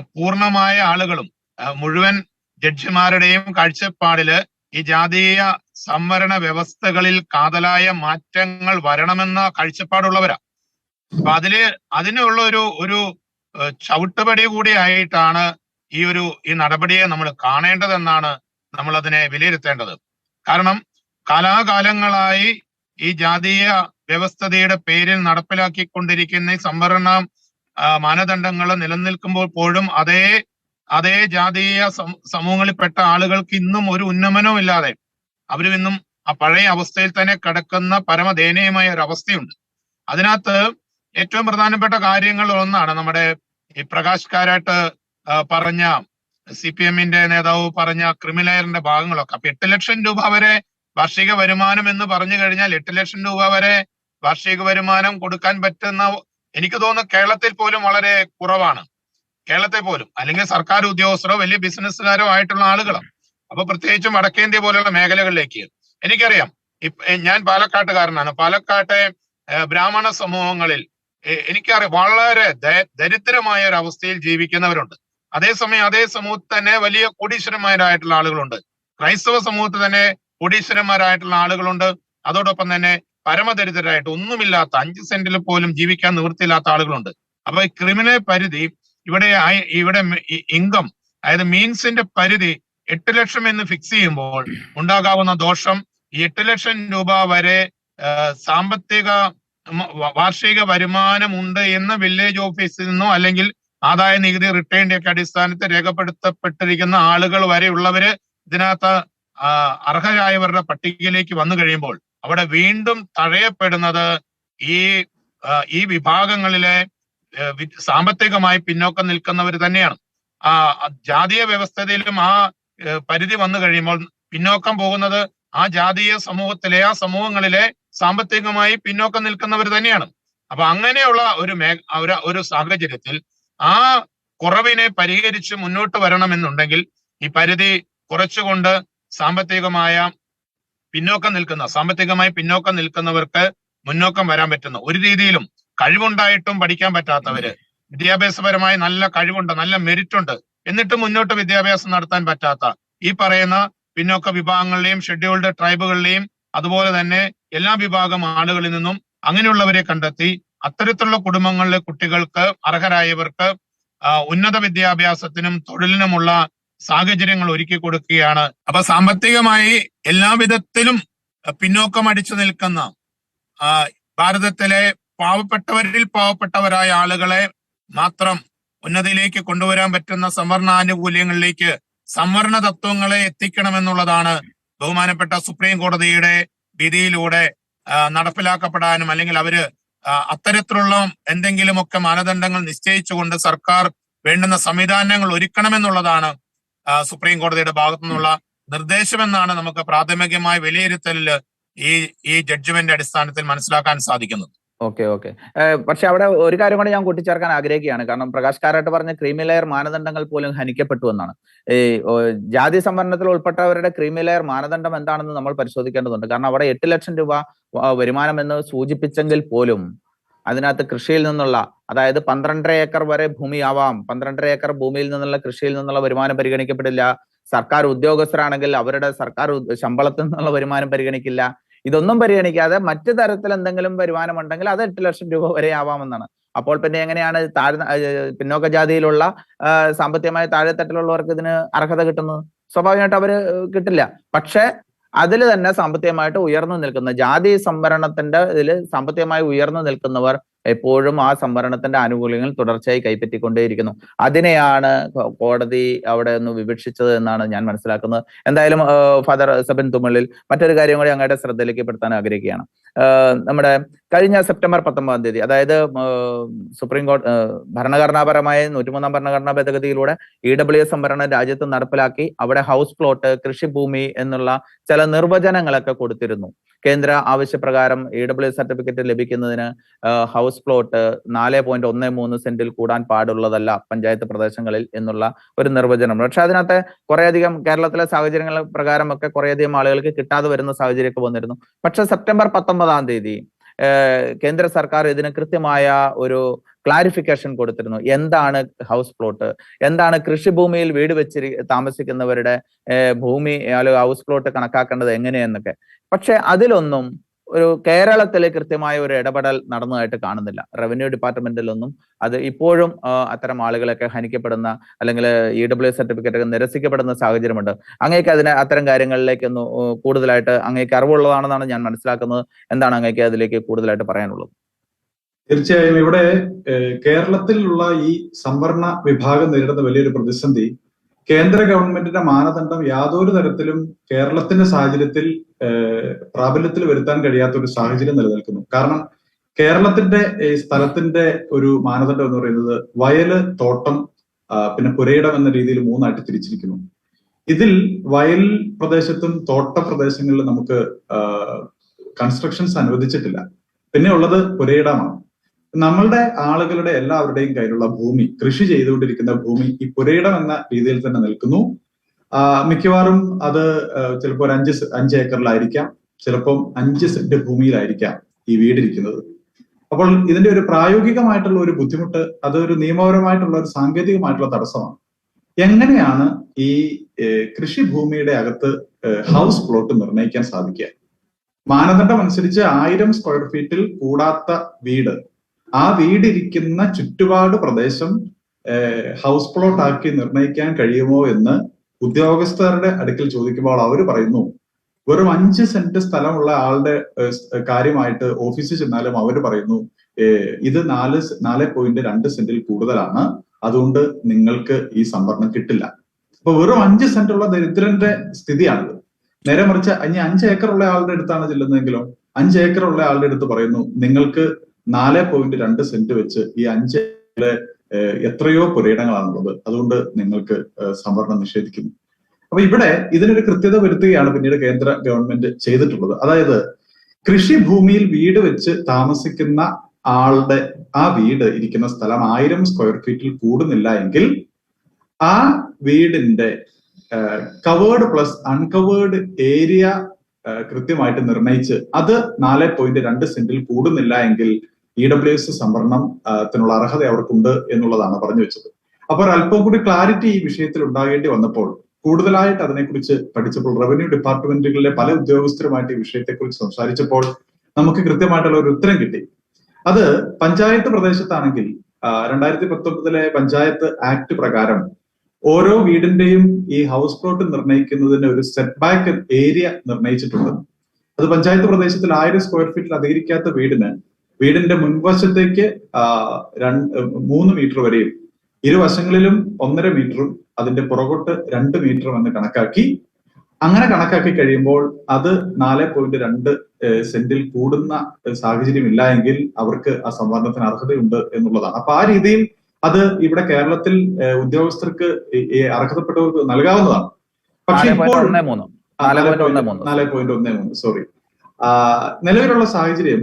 പൂർണമായ ആളുകളും മുഴുവൻ ജഡ്ജിമാരുടെയും കാഴ്ചപ്പാടിൽ ഈ ജാതീയ സംവരണ വ്യവസ്ഥകളിൽ കാതലായ മാറ്റങ്ങൾ വരണമെന്ന കാഴ്ചപ്പാടുള്ളവരാ. അപ്പൊ അതിൽ അതിനുള്ള ഒരു ഒരു ചവിട്ടുപടി കൂടി ആയിട്ടാണ് ഈ ഒരു ഈ നടപടിയെ നമ്മൾ കാണേണ്ടതെന്നാണ് നമ്മൾ അതിനെ വിലയിരുത്തേണ്ടത്. കാരണം കാലാകാലങ്ങളായി ഈ ജാതീയ വ്യവസ്ഥതയുടെ പേരിൽ നടപ്പിലാക്കിക്കൊണ്ടിരിക്കുന്ന ഈ സംവരണ മാനദണ്ഡങ്ങൾ നിലനിൽക്കുമ്പോൾ പോലും അതേ അതേ ജാതീയ സമൂഹങ്ങളിൽപ്പെട്ട ആളുകൾക്ക് ഇന്നും ഒരു ഉന്നമനവും ഇല്ലാതെ അവരും ഇന്നും ആ പഴയ അവസ്ഥയിൽ തന്നെ കിടക്കുന്ന പരമദയനീയമായ ഒരു അവസ്ഥയുണ്ട്. അതിനകത്ത് ഏറ്റവും പ്രധാനപ്പെട്ട കാര്യങ്ങൾ ഒന്നാണ് നമ്മുടെ ഈ പ്രകാശ് കാരാട്ട് പറഞ്ഞ സി പി എമ്മിന്റെ നേതാവ് പറഞ്ഞ ക്രിമിനലറിന്റെ ഭാഗങ്ങളൊക്കെ. അപ്പൊ എട്ട് ലക്ഷം രൂപ വരെ വാർഷിക വരുമാനം എന്ന് പറഞ്ഞു കഴിഞ്ഞാൽ എട്ട് ലക്ഷം രൂപ വരെ വാർഷിക വരുമാനം കൊടുക്കാൻ പറ്റുന്ന എനിക്ക് തോന്നുന്നു കേരളത്തിൽ പോലും വളരെ കുറവാണ്. കേരളത്തിൽ പോലും അല്ലെങ്കിൽ സർക്കാർ ഉദ്യോഗസ്ഥരോ വലിയ ബിസിനസ്സുകാരോ ആയിട്ടുള്ള ആളുകളും. അപ്പൊ പ്രത്യേകിച്ചും വടക്കേന്ത്യ പോലുള്ള മേഖലകളിലേക്ക്. എനിക്കറിയാം ഞാൻ പാലക്കാട്ടുകാരനാണ്. പാലക്കാട്ടെ ബ്രാഹ്മണ സമൂഹങ്ങളിൽ എനിക്കറിയാം. വളരെ ദരിദ്രമായ ഒരു അവസ്ഥയിൽ ജീവിക്കുന്നവരുണ്ട്. അതേസമയം അതേ സമൂഹത്തിൽ തന്നെ വലിയ കോടീശ്വരന്മാരായിട്ടുള്ള ആളുകളുണ്ട്. ക്രൈസ്തവ സമൂഹത്തിൽ തന്നെ കോടീശ്വരന്മാരായിട്ടുള്ള ആളുകളുണ്ട്. അതോടൊപ്പം തന്നെ പരമദരിദ്രരായിട്ട് ഒന്നുമില്ലാത്ത അഞ്ച് സെന്റിൽ പോലും ജീവിക്കാൻ നിവൃത്തിയില്ലാത്ത ആളുകളുണ്ട്. അപ്പൊ ഈ ക്രിമിനൽ പരിധി ഇവിടെ ഇവിടെ ഇൻകം അതായത് മീൻസിന്റെ പരിധി എട്ട് ലക്ഷം എന്ന് ഫിക്സ് ചെയ്യുമ്പോൾ ഉണ്ടാകാവുന്ന ദോഷം എട്ട് ലക്ഷം രൂപ വരെ സാമ്പത്തിക വാർഷിക വരുമാനം ഉണ്ട് എന്ന് വില്ലേജ് ഓഫീസിൽ നിന്നോ അല്ലെങ്കിൽ ആദായ നികുതി റിട്ടേണിന്റെ ഒക്കെ അടിസ്ഥാനത്തിൽ രേഖപ്പെടുത്തപ്പെട്ടിരിക്കുന്ന ആളുകൾ വരെയുള്ളവര് ഇതിനകത്ത് ആ, അർഹരായവരുടെ പട്ടികയിലേക്ക് വന്നു കഴിയുമ്പോൾ അവിടെ വീണ്ടും തഴയപ്പെടുന്നത് ഈ ഈ വിഭാഗങ്ങളിലെ സാമ്പത്തികമായി പിന്നോക്കം നിൽക്കുന്നവർ തന്നെയാണ്. ആ ജാതീയ വ്യവസ്ഥതയിലും ആ പരിധി വന്നു കഴിയുമ്പോൾ പിന്നോക്കം പോകുന്നത് ആ ജാതീയ സമൂഹത്തിലെ ആ സമൂഹങ്ങളിലെ സാമ്പത്തികമായി പിന്നോക്കം നിൽക്കുന്നവർ തന്നെയാണ്. അപ്പൊ അങ്ങനെയുള്ള ഒരു മേ ഒരു- സാഹചര്യത്തിൽ ആ കുറവിനെ പരിഹരിച്ച് മുന്നോട്ട് വരണമെന്നുണ്ടെങ്കിൽ ഈ പരിധി കുറച്ചുകൊണ്ട് സാമ്പത്തികമായ പിന്നോക്കം നിൽക്കുന്ന സാമ്പത്തികമായി പിന്നോക്കം നിൽക്കുന്നവർക്ക് മുന്നോക്കം വരാൻ പറ്റുന്ന ഒരു രീതിയിലും കഴിവുണ്ടായിട്ടും പഠിക്കാൻ പറ്റാത്തവര് വിദ്യാഭ്യാസപരമായി നല്ല കഴിവുണ്ട് നല്ല മെരിറ്റ് ഉണ്ട് എന്നിട്ടും മുന്നോട്ട് വിദ്യാഭ്യാസം നടത്താൻ പറ്റാത്ത ഈ പറയുന്ന പിന്നോക്ക വിഭാഗങ്ങളിലെയും ഷെഡ്യൂൾഡ് ട്രൈബുകളിലെയും അതുപോലെ തന്നെ എല്ലാ വിഭാഗം ആളുകളിൽ നിന്നും അങ്ങനെയുള്ളവരെ കണ്ടെത്തി അത്തരത്തിലുള്ള കുടുംബങ്ങളിലെ കുട്ടികൾക്ക് അർഹരായവർക്ക് ഉന്നത വിദ്യാഭ്യാസത്തിനും തൊഴിലിനുമുള്ള സാഹചര്യങ്ങൾ ഒരുക്കി കൊടുക്കുകയാണ്. അപ്പൊ സാമ്പത്തികമായി എല്ലാവിധത്തിലും പിന്നോക്കം അടിച്ചു നിൽക്കുന്ന ഭാരതത്തിലെ പാവപ്പെട്ടവരിൽ പാവപ്പെട്ടവരായ ആളുകളെ മാത്രം ഉന്നതിയിലേക്ക് കൊണ്ടുവരാൻ പറ്റുന്ന സംവരണ ആനുകൂല്യങ്ങളിലേക്ക് സംവരണ തത്വങ്ങളെ എത്തിക്കണമെന്നുള്ളതാണ് ബഹുമാനപ്പെട്ട സുപ്രീം കോടതിയുടെ വിധിയിലൂടെ നടപ്പിലാക്കപ്പെടാനും അല്ലെങ്കിൽ അവർ അത്തരത്തിലുള്ള എന്തെങ്കിലുമൊക്കെ മാനദണ്ഡങ്ങൾ നിശ്ചയിച്ചുകൊണ്ട് സർക്കാർ വേണ്ടുന്ന സംവിധാനങ്ങൾ ഒരുക്കണമെന്നുള്ളതാണ് സുപ്രീം കോടതിയുടെ ഭാഗത്തു നിന്നുള്ള നിർദ്ദേശമെന്നാണ് നമുക്ക് പ്രാഥമികമായ വിലയിരുത്തലിൽ ഈ ഈ ജഡ്ജ്മെന്റ് അടിസ്ഥാനത്തിൽ മനസ്സിലാക്കാൻ സാധിക്കുന്നത്. Okay okay. പക്ഷെ അവിടെ ഒരു കാര്യം കൂടെ ഞാൻ കൂട്ടിച്ചേർക്കാൻ ആഗ്രഹിക്കുകയാണ്. കാരണം പ്രകാശ് കാരാട്ട് പറഞ്ഞ ക്രീമി ലെയർ മാനദണ്ഡങ്ങൾ പോലും ഹനിക്കപ്പെട്ടു എന്നാണ്. ഈ ജാതി സംവരണത്തിൽ ഉൾപ്പെട്ടവരുടെ ക്രീമി ലെയർ മാനദണ്ഡം എന്താണെന്ന് നമ്മൾ പരിശോധിക്കേണ്ടതുണ്ട്. കാരണം അവിടെ എട്ട് ലക്ഷം രൂപ വരുമാനം എന്ന് സൂചിപ്പിച്ചെങ്കിൽ പോലും അതിനകത്ത് കൃഷിയിൽ നിന്നുള്ള അതായത് പന്ത്രണ്ടര ഏക്കർ വരെ ഭൂമിയാവാം. പന്ത്രണ്ടര ഏക്കർ ഭൂമിയിൽ നിന്നുള്ള കൃഷിയിൽ നിന്നുള്ള വരുമാനം പരിഗണിക്കപ്പെടില്ല. സർക്കാർ ഉദ്യോഗസ്ഥരാണെങ്കിൽ അവരുടെ സർക്കാർ ശമ്പളത്തിൽ നിന്നുള്ള വരുമാനം പരിഗണിക്കില്ല. ഇതൊന്നും പരിഗണിക്കാതെ മറ്റു തരത്തിൽ എന്തെങ്കിലും വരുമാനം ഉണ്ടെങ്കിൽ അത് എട്ട് ലക്ഷം രൂപ വരെ ആവാമെന്നാണ്. അപ്പോൾ പിന്നെ എങ്ങനെയാണ് താഴ്ന്ന പിന്നോക്ക ജാതിയിലുള്ള സാമ്പത്തികമായി താഴെത്തട്ടിലുള്ളവർക്ക് ഇതിന് അർഹത കിട്ടുന്നത്? സ്വാഭാവികമായിട്ട് അവർ കിട്ടില്ല. പക്ഷെ അതിൽ തന്നെ സാമ്പത്തികമായിട്ട് ഉയർന്നു നിൽക്കുന്ന ജാതി സംവരണത്തിന്റെ ഇതിൽ സാമ്പത്തികമായി ഉയർന്നു നിൽക്കുന്നവർ എപ്പോഴും ആ സംവരണത്തിന്റെ ആനുകൂല്യങ്ങൾ തുടർച്ചയായി കൈപ്പറ്റിക്കൊണ്ടേയിരിക്കുന്നു. അതിനെയാണ് കോടതി അവിടെ ഒന്ന് വിവക്ഷിച്ചത് എന്നാണ് ഞാൻ മനസ്സിലാക്കുന്നത്. എന്തായാലും ഫാദർ സബിൻ തുമ്മളിൽ മറ്റൊരു കാര്യം കൂടി അങ്ങയുടെ ശ്രദ്ധയിലേക്ക് പെടുത്താൻ ആഗ്രഹിക്കുകയാണ്. നമ്മുടെ കഴിഞ്ഞ സെപ്റ്റംബർ പത്തൊമ്പതാം തീയതി അതായത് സുപ്രീം കോടതി ഭരണഘടനാപരമായ നൂറ്റിമൂന്നാം ഭരണഘടനാ ഭേദഗതിയിലൂടെ ഇ ഡബ്ല്യു എസ് സംവരണം രാജ്യത്ത് നടപ്പിലാക്കി. അവിടെ ഹൗസ് പ്ലോട്ട് കൃഷിഭൂമി എന്നുള്ള ചില നിർവചനങ്ങളൊക്കെ കൊടുത്തിരുന്നു. കേന്ദ്ര ആവശ്യപ്രകാരം ഇ ഡബ്ല്യു സർട്ടിഫിക്കറ്റ് ലഭിക്കുന്നതിന് ഹൗസ് പ്ലോട്ട് നാല് പോയിന്റ് ഒന്ന് മൂന്ന് സെന്റിൽ കൂടാൻ പാടുള്ളതല്ല പഞ്ചായത്ത് പ്രദേശങ്ങളിൽ എന്നുള്ള ഒരു നിർവചനം. പക്ഷെ അതിനകത്ത് കുറേയധികം കേരളത്തിലെ സാഹചര്യങ്ങൾ പ്രകാരമൊക്കെ കുറേയധികം ആളുകൾക്ക് കിട്ടാതെ വരുന്ന സാഹചര്യമൊക്കെ വന്നിരുന്നു. പക്ഷെ സെപ്റ്റംബർ പത്തൊമ്പതാം തീയതി ഏഹ് കേന്ദ്ര സർക്കാർ ഇതിന് കൃത്യമായ ഒരു ക്ലാരിഫിക്കേഷൻ കൊടുത്തിരുന്നു. എന്താണ് ഹൗസ് പ്ലോട്ട് എന്താണ് കൃഷിഭൂമിയിൽ വീട് വെച്ചിരി താമസിക്കുന്നവരുടെ ഭൂമി അല്ലെങ്കിൽ ഹൗസ് പ്ലോട്ട് കണക്കാക്കേണ്ടത് എങ്ങനെയെന്നൊക്കെ. പക്ഷെ അതിലൊന്നും ഒരു കേരളത്തിൽ കൃത്യമായ ഒരു ഇടപെടൽ നടന്നതായിട്ട് കാണുന്നില്ല. റവന്യൂ ഡിപ്പാർട്ട്മെന്റിലൊന്നും അത് ഇപ്പോഴും അത്തരം ആളുകളൊക്കെ ഹനിക്കപ്പെടുന്ന അല്ലെങ്കിൽ ഇ ഡബ്ല്യു സർട്ടിഫിക്കറ്റ് ഒക്കെ നിരസിക്കപ്പെടുന്ന സാഹചര്യമുണ്ട്. അങ്ങേക്ക് അതിനെ അത്തരം കാര്യങ്ങളിലേക്കൊന്ന് കൂടുതലായിട്ട് അങ്ങേക്ക് അറിവുള്ളതാണെന്നാണ് ഞാൻ മനസ്സിലാക്കുന്നത്. എന്താണ് അങ്ങേക്ക് അതിലേക്ക് കൂടുതലായിട്ട് പറയാനുള്ളത്? തീർച്ചയായും ഇവിടെ കേരളത്തിലുള്ള ഈ സംവരണ വിഭാഗം നേരിടുന്ന വലിയൊരു പ്രതിസന്ധി കേന്ദ്ര ഗവൺമെന്റിന്റെ മാനദണ്ഡം യാതൊരു തരത്തിലും കേരളത്തിന്റെ സാഹചര്യത്തിൽ പ്രാബല്യത്തിൽ വരുത്താൻ കഴിയാത്ത ഒരു സാഹചര്യം നിലനിൽക്കുന്നു. കാരണം കേരളത്തിന്റെ ഈ സ്ഥലത്തിന്റെ ഒരു മാനദണ്ഡം എന്ന് പറയുന്നത് വയൽ തോട്ടം പിന്നെ പുരയിടം എന്ന രീതിയിൽ മൂന്നായിട്ട് തിരിച്ചിരിക്കുന്നു. ഇതിൽ വയൽ പ്രദേശത്തും തോട്ട പ്രദേശങ്ങളിലും നമുക്ക് കൺസ്ട്രക്ഷൻസ് അനുവദിച്ചിട്ടില്ല. പിന്നെ ഉള്ളത് പുരയിടമാണ്. നമ്മളുടെ ആളുകളുടെ എല്ലാവരുടെയും കയ്യിലുള്ള ഭൂമി കൃഷി ചെയ്തുകൊണ്ടിരിക്കുന്ന ഭൂമി ഈ പുരയിടം എന്ന രീതിയിൽ തന്നെ നിൽക്കുന്നു. മിക്കവാറും അത് ചിലപ്പോൾ ഒരു അഞ്ച് അഞ്ച് ഏക്കറിലായിരിക്കാം. ചിലപ്പം അഞ്ച് സെന്റ് ഭൂമിയിലായിരിക്കാം ഈ വീടിരിക്കുന്നത്. അപ്പോൾ ഇതിന്റെ ഒരു പ്രായോഗികമായിട്ടുള്ള ഒരു ബുദ്ധിമുട്ട് അതൊരു നിയമപരമായിട്ടുള്ള ഒരു സാങ്കേതികമായിട്ടുള്ള തടസ്സമാണ്. എങ്ങനെയാണ് ഈ കൃഷിഭൂമിയുടെ അകത്ത് ഹൗസ് പ്ലോട്ട് നിർണയിക്കാൻ സാധിക്കുക? മാനദണ്ഡം അനുസരിച്ച് ആയിരം സ്ക്വയർ ഫീറ്റിൽ കൂടാത്ത വീട് ആ വീടിരിക്കുന്ന ചുറ്റുപാട് പ്രദേശം ഹൗസ് പ്ലോട്ട് ആക്കി നിർണയിക്കാൻ കഴിയുമോ എന്ന് ഉദ്യോഗസ്ഥരുടെ അടുക്കൽ ചോദിക്കുമ്പോൾ അവർ പറയുന്നു വെറും അഞ്ച് സെന്റ് സ്ഥലമുള്ള ആളുടെ കാര്യമായിട്ട് ഓഫീസിൽ ചെന്നാലും അവർ പറയുന്നു ഇത് നാല് നാല് പോയിന്റ് രണ്ട് സെന്റിൽ കൂടുതലാണ് അതുകൊണ്ട് നിങ്ങൾക്ക് ഈ സംവരണം കിട്ടില്ല. അപ്പൊ വെറും അഞ്ച് സെന്റ് ഉള്ള ദരിദ്രന്റെ സ്ഥിതിയാണിത്. നേരെ മറിച്ച് ഇനി അഞ്ച് ഏക്കർ ഉള്ള ആളുടെ അടുത്താണ് ചെല്ലുന്നതെങ്കിലോ അഞ്ച് ഏക്കർ ഉള്ള ആളുടെ അടുത്ത് പറയുന്നു നിങ്ങൾക്ക് നാല് പോയിന്റ് രണ്ട് സെന്റ് വെച്ച് ഈ അഞ്ച് എത്രയോ പുരയിടങ്ങളാണുള്ളത്. അതുകൊണ്ട് നിങ്ങൾക്ക് സംവരണം നിഷേധിക്കുന്നു. അപ്പൊ ഇവിടെ ഇതിനൊരു കൃത്യത വരുത്തുകയാണ് പിന്നീട് കേന്ദ്ര ഗവൺമെന്റ് ചെയ്തിട്ടുള്ളത്. അതായത് കൃഷിഭൂമിയിൽ വീട് വെച്ച് താമസിക്കുന്ന ആളുടെ ആ വീട് ഇരിക്കുന്ന സ്ഥലം ആയിരം സ്ക്വയർ ഫീറ്റിൽ കൂടുന്നില്ല എങ്കിൽ ആ വീടിന്റെ കവേർഡ് പ്ലസ് അൺകവേർഡ് ഏരിയ കൃത്യമായിട്ട് നിർണയിച്ച് അത് നാല് പോയിന്റ് രണ്ട് സെന്റിൽ കൂടുന്നില്ല എങ്കിൽ ഇ ഡബ്ല്യു എസ് സംവരണത്തിനുള്ള അർഹത അവർക്കുണ്ട് എന്നുള്ളതാണ് പറഞ്ഞു വെച്ചത്. അപ്പോൾ അല്പം കൂടി ക്ലാരിറ്റി ഈ വിഷയത്തിൽ ഉണ്ടാകേണ്ടി വന്നപ്പോൾ കൂടുതലായിട്ട് അതിനെക്കുറിച്ച് പഠിച്ചപ്പോൾ റവന്യൂ ഡിപ്പാർട്ട്മെന്റുകളിലെ പല ഉദ്യോഗസ്ഥരുമായിട്ട് ഈ വിഷയത്തെക്കുറിച്ച് സംസാരിച്ചപ്പോൾ നമുക്ക് കൃത്യമായിട്ടുള്ള ഒരു ഉത്തരം കിട്ടി. അത് പഞ്ചായത്ത് പ്രദേശത്താണെങ്കിൽ രണ്ടായിരത്തി പത്തൊമ്പതിലെ പഞ്ചായത്ത് ആക്ട് പ്രകാരം ഓരോ വീടിന്റെയും ഈ ഹൗസ് പ്ലോട്ട് നിർണയിക്കുന്നതിന് ഒരു സെറ്റ് ബാക്ക് ഏരിയ നിർണയിച്ചിട്ടുണ്ട്. അത് പഞ്ചായത്ത് പ്രദേശത്തിൽ ആയിരം സ്ക്വയർ ഫീറ്റിൽ അധികരിക്കാത്ത വീടിന് വീടിന്റെ മുൻവശത്തേക്ക് രണ്ട് മൂന്ന് മീറ്റർ വരെയും ഇരുവശങ്ങളിലും ഒന്നര മീറ്ററും അതിന്റെ പുറകോട്ട് രണ്ട് മീറ്ററും എന്ന് കണക്കാക്കി അങ്ങനെ കണക്കാക്കി കഴിയുമ്പോൾ അത് നാല് പോയിന്റ് രണ്ട് സെന്റിൽ കൂടുന്ന സാഹചര്യം ഇല്ല എങ്കിൽ അവർക്ക് ആ സംവരണത്തിന് അർഹതയുണ്ട് എന്നുള്ളതാണ്. അപ്പൊ ആ രീതിയിൽ അത് ഇവിടെ കേരളത്തിൽ ഉദ്യോഗസ്ഥർക്ക് അർഹതപ്പെട്ടവർക്ക് നൽകാവുന്നതാണ്. പക്ഷെ ഇപ്പോൾ നാല് പോയിന്റ് ഒന്ന് മൂന്ന്. സോറി നിലവിലുള്ള സാഹചര്യം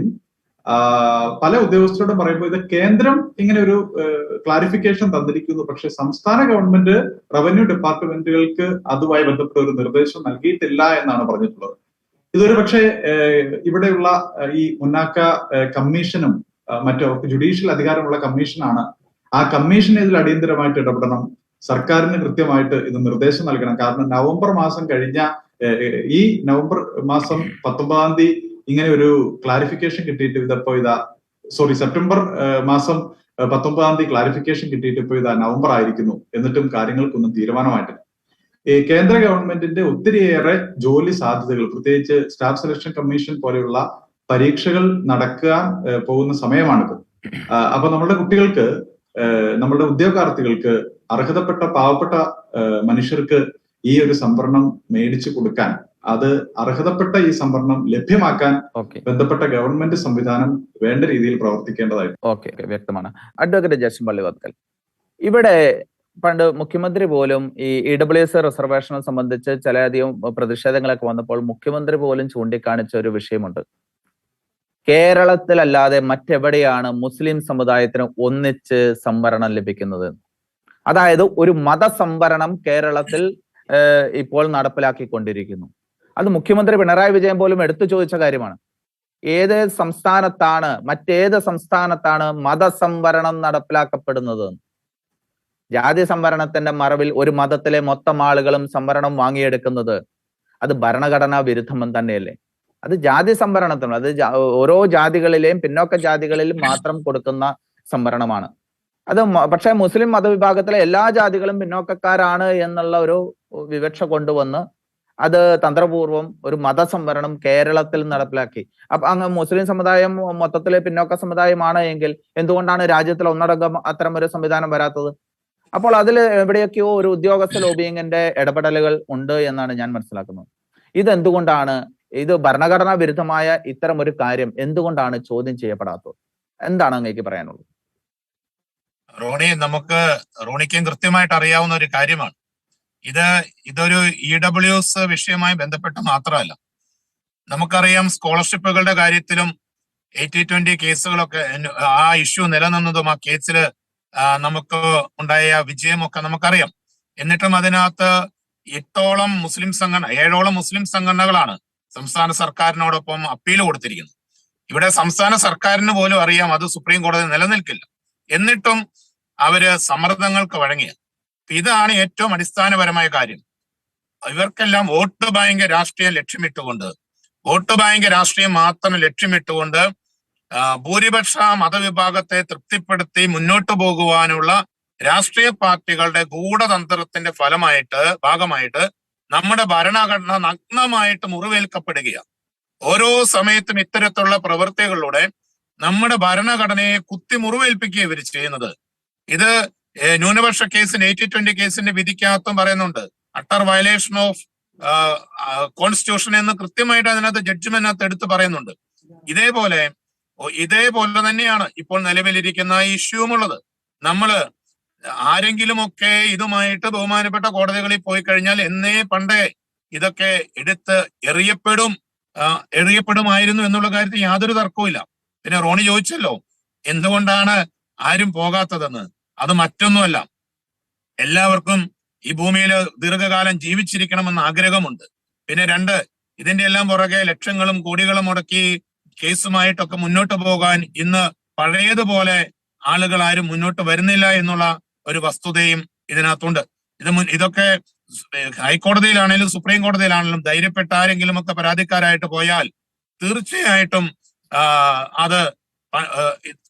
പല ഉദ്യോഗസ്ഥരോടും പറയുമ്പോൾ ഇത് കേന്ദ്രം ഇങ്ങനെ ഒരു ക്ലാരിഫിക്കേഷൻ തന്നിരിക്കുന്നു. പക്ഷെ സംസ്ഥാന ഗവൺമെന്റ് റവന്യൂ ഡിപ്പാർട്ട്മെന്റുകൾക്ക് അതുമായി ബന്ധപ്പെട്ട ഒരു നിർദ്ദേശം നൽകിയിട്ടില്ല എന്നാണ് പറഞ്ഞിട്ടുള്ളത്. ഇതൊരു പക്ഷേ ഇവിടെയുള്ള ഈ മുന്നാക്ക കമ്മീഷനും മറ്റോ ജുഡീഷ്യൽ അധികാരമുള്ള കമ്മീഷനാണ്. ആ കമ്മീഷൻ ഇതിൽ അടിയന്തരമായിട്ട് ഇടപെടണം. സർക്കാരിന് കൃത്യമായിട്ട് ഇത് നിർദ്ദേശം നൽകണം. കാരണം നവംബർ മാസം കഴിഞ്ഞ ഈ നവംബർ മാസം പത്തൊമ്പതാം തീയതി ഇങ്ങനെ ഒരു ക്ലാരിഫിക്കേഷൻ കിട്ടിയിട്ട് ഇതപ്പോ ഇതാ സോറി സെപ്റ്റംബർ മാസം പത്തൊമ്പതാം തീയതി ക്ലാരിഫിക്കേഷൻ കിട്ടിയിട്ട് ഇപ്പോ ഇതാ നവംബർ ആയിരിക്കുന്നു. എന്നിട്ടും കാര്യങ്ങൾക്കൊന്നും തീരുമാനമായിട്ടില്ല. ഈ കേന്ദ്ര ഗവൺമെന്റിന്റെ ഒത്തിരിയേറെ ജോലി സാധ്യതകൾ പ്രത്യേകിച്ച് സ്റ്റാഫ് സെലക്ഷൻ കമ്മീഷൻ പോലെയുള്ള പരീക്ഷകൾ നടക്കാൻ പോകുന്ന സമയമാണിത്. അപ്പൊ നമ്മളുടെ കുട്ടികൾക്ക് നമ്മളുടെ ഉദ്യോഗാർത്ഥികൾക്ക് അർഹതപ്പെട്ട പാവപ്പെട്ട മനുഷ്യർക്ക് ഈ ഒരു സംവരണം മേടിച്ചു കൊടുക്കാൻ അത് അർഹതപ്പെട്ട ഈ സംവരണം ലഭ്യമാക്കാൻ ബന്ധപ്പെട്ട ഗവൺമെന്റ് സംവിധാനം വേണ്ട രീതിയിൽ പ്രവർത്തിക്കേണ്ടതായിട്ട് ഓക്കെ വ്യക്തമാണ്. അഡ്വക്കേറ്റ് ജസ്റ്റിൻ പള്ളിവത്തൽ ഇവിടെ പണ്ട് മുഖ്യമന്ത്രി പോലും ഈ ഇ ഡബ്ല്യു എസ് റിസർവേഷനെ സംബന്ധിച്ച് ചിലയധികം പ്രതിഷേധങ്ങളൊക്കെ വന്നപ്പോൾ മുഖ്യമന്ത്രി പോലും ചൂണ്ടിക്കാണിച്ച ഒരു വിഷയമുണ്ട്. കേരളത്തിലല്ലാതെ മറ്റെവിടെയാണ് മുസ്ലിം സമുദായത്തിന് ഒന്നിച്ച് സംവരണം ലഭിക്കുന്നത്? അതായത് ഒരു മതസംവരണം കേരളത്തിൽ ഇപ്പോൾ നടപ്പിലാക്കിക്കൊണ്ടിരിക്കുന്നു. അത് മുഖ്യമന്ത്രി പിണറായി വിജയൻ പോലും എടുത്തു ചോദിച്ച കാര്യമാണ്. ഏത് സംസ്ഥാനത്താണ് മറ്റേത് സംസ്ഥാനത്താണ് മതസംവരണം നടപ്പിലാക്കപ്പെടുന്നത്? ജാതി സംവരണത്തിന്റെ മറവിൽ ഒരു മതത്തിലെ മൊത്തം ആളുകളും സംവരണം വാങ്ങിയെടുക്കുന്നത് അത് ഭരണഘടനാ വിരുദ്ധം തന്നെയല്ലേ? അത് ജാതി സംവരണത്തിന് അത് ഓരോ ജാതികളിലെയും പിന്നോക്ക ജാതികളിൽ മാത്രം കൊടുക്കുന്ന സംവരണമാണ്. അത് പക്ഷേ മുസ്ലിം മതവിഭാഗത്തിലെ എല്ലാ ജാതികളും പിന്നോക്കക്കാരാണ് എന്നുള്ള ഒരു വിവക്ഷ കൊണ്ടുവന്ന് അത് തന്ത്രപൂർവം ഒരു മതസംവരണം കേരളത്തിൽ നടപ്പിലാക്കി. അപ്പൊ അങ്ങ് മുസ്ലിം സമുദായം മൊത്തത്തിലെ പിന്നോക്ക സമുദായമാണ് എങ്കിൽ എന്തുകൊണ്ടാണ് രാജ്യത്തിൽ ഒന്നടങ്കം അത്തരം ഒരു സംവിധാനം വരാത്തത്? അപ്പോൾ അതിൽ എവിടെയൊക്കെയോ ഒരു ഉദ്യോഗസ്ഥ ലോബിയിങ്ങിന്റെ ഇടപെടലുകൾ ഉണ്ട് എന്നാണ് ഞാൻ മനസ്സിലാക്കുന്നത്. ഇത് എന്തുകൊണ്ടാണ് ഇത് ഭരണഘടനാ വിരുദ്ധമായ ഇത്തരം ഒരു കാര്യം എന്തുകൊണ്ടാണ് ചോദ്യം ചെയ്യപ്പെടാത്തത്? എന്താണ് അങ്ങേക്ക് പറയാനുള്ളത്? റോണി നമുക്ക് റോണിക്കും കൃത്യമായിട്ട് അറിയാവുന്ന ഒരു കാര്യമാണ്. ഇത് ഇതൊരു ഇ ഡബ്ല്യു എസ് വിഷയവുമായി ബന്ധപ്പെട്ട് മാത്രമല്ല. നമുക്കറിയാം സ്കോളർഷിപ്പുകളുടെ കാര്യത്തിലും എയ്റ്റി ട്വന്റി കേസുകളൊക്കെ ആ ഇഷ്യൂ നിലനിന്നതും ആ കേസിൽ നമുക്ക് ഉണ്ടായ വിജയമൊക്കെ നമുക്കറിയാം. എന്നിട്ടും അതിനകത്ത് എട്ടോളം മുസ്ലിം സംഘടന ഏഴോളം മുസ്ലിം സംഘടനകളാണ് സംസ്ഥാന സർക്കാരിനോടൊപ്പം അപ്പീൽ കൊടുത്തിരിക്കുന്നത്. ഇവിടെ സംസ്ഥാന സർക്കാരിന് പോലും അറിയാം അത് സുപ്രീം കോടതി നിലനിൽക്കില്ല. എന്നിട്ടും അവർ സമ്മർദ്ദങ്ങൾക്ക് വഴങ്ങിയ ഇതാണ് ഏറ്റവും അടിസ്ഥാനപരമായ കാര്യം. ഇവർക്കെല്ലാം വോട്ട് ബാങ്ക് രാഷ്ട്രീയം ലക്ഷ്യമിട്ടുകൊണ്ട് വോട്ട് ബാങ്ക് രാഷ്ട്രീയം മാത്രം ലക്ഷ്യമിട്ടുകൊണ്ട് ഭൂരിപക്ഷ മതവിഭാഗത്തെ തൃപ്തിപ്പെടുത്തി മുന്നോട്ട് പോകുവാനുള്ള രാഷ്ട്രീയ പാർട്ടികളുടെ ഗൂഢതന്ത്രത്തിന്റെ ഫലമായിട്ട് ഭാഗമായിട്ട് നമ്മുടെ ഭരണഘടന നഗ്നമായിട്ട് മുറിവേൽക്കപ്പെടുകയാണ്. ഓരോ സമയത്തും ഇത്തരത്തിലുള്ള പ്രവൃത്തികളിലൂടെ നമ്മുടെ ഭരണഘടനയെ കുത്തി മുറിവേൽപ്പിക്കുക ഇവർ ചെയ്യുന്നത്. ഇത് ന്യൂനപക്ഷ കേസിന് എയ്റ്റി ട്വന്റി കേസിന്റെ വിധിക്കകത്തും പറയുന്നുണ്ട്. അട്ടർ വയലേഷൻ ഓഫ് കോൺസ്റ്റിറ്റ്യൂഷൻ എന്ന് കൃത്യമായിട്ട് അതിനകത്ത് ജഡ്ജ്മെന്റിനകത്ത് എടുത്ത് പറയുന്നുണ്ട്. ഇതേപോലെ ഇതേപോലെ തന്നെയാണ് ഇപ്പോൾ നിലവിലിരിക്കുന്ന ഇഷ്യൂവും ഉള്ളത്. നമ്മൾ ആരെങ്കിലുമൊക്കെ ഇതുമായിട്ട് ബഹുമാനപ്പെട്ട കോടതികളിൽ പോയി കഴിഞ്ഞാൽ എന്നേ പണ്ടേ ഇതൊക്കെ എടുത്ത് എറിയപ്പെടും എറിയപ്പെടുമായിരുന്നു എന്നുള്ള കാര്യത്തിൽ യാതൊരു തർക്കവുമില്ല. പിന്നെ റോണി ചോദിച്ചല്ലോ എന്തുകൊണ്ടാണ് ആരും പോകാത്തതെന്ന്? അത് മറ്റൊന്നുമല്ല. എല്ലാവർക്കും ഈ ഭൂമിയിൽ ദീർഘകാലം ജീവിച്ചിരിക്കണമെന്ന് ആഗ്രഹമുണ്ട്. പിന്നെ രണ്ട് ഇതിന്റെ എല്ലാം പുറകെ ലക്ഷങ്ങളും കോടികളും മുടക്കി കേസുമായിട്ടൊക്കെ മുന്നോട്ട് പോകാൻ ഇന്ന് പഴയതുപോലെ ആളുകൾ ആരും മുന്നോട്ട് വരുന്നില്ല എന്നുള്ള ഒരു വസ്തുതയും ഇതിനകത്തുണ്ട്. ഇത് ഇതൊക്കെ ഹൈക്കോടതിയിലാണെങ്കിലും സുപ്രീം കോടതിയിലാണെങ്കിലും ധൈര്യപ്പെട്ട ആരെങ്കിലും ഒക്കെ പരാതിക്കാരായിട്ട് പോയാൽ തീർച്ചയായിട്ടും അത്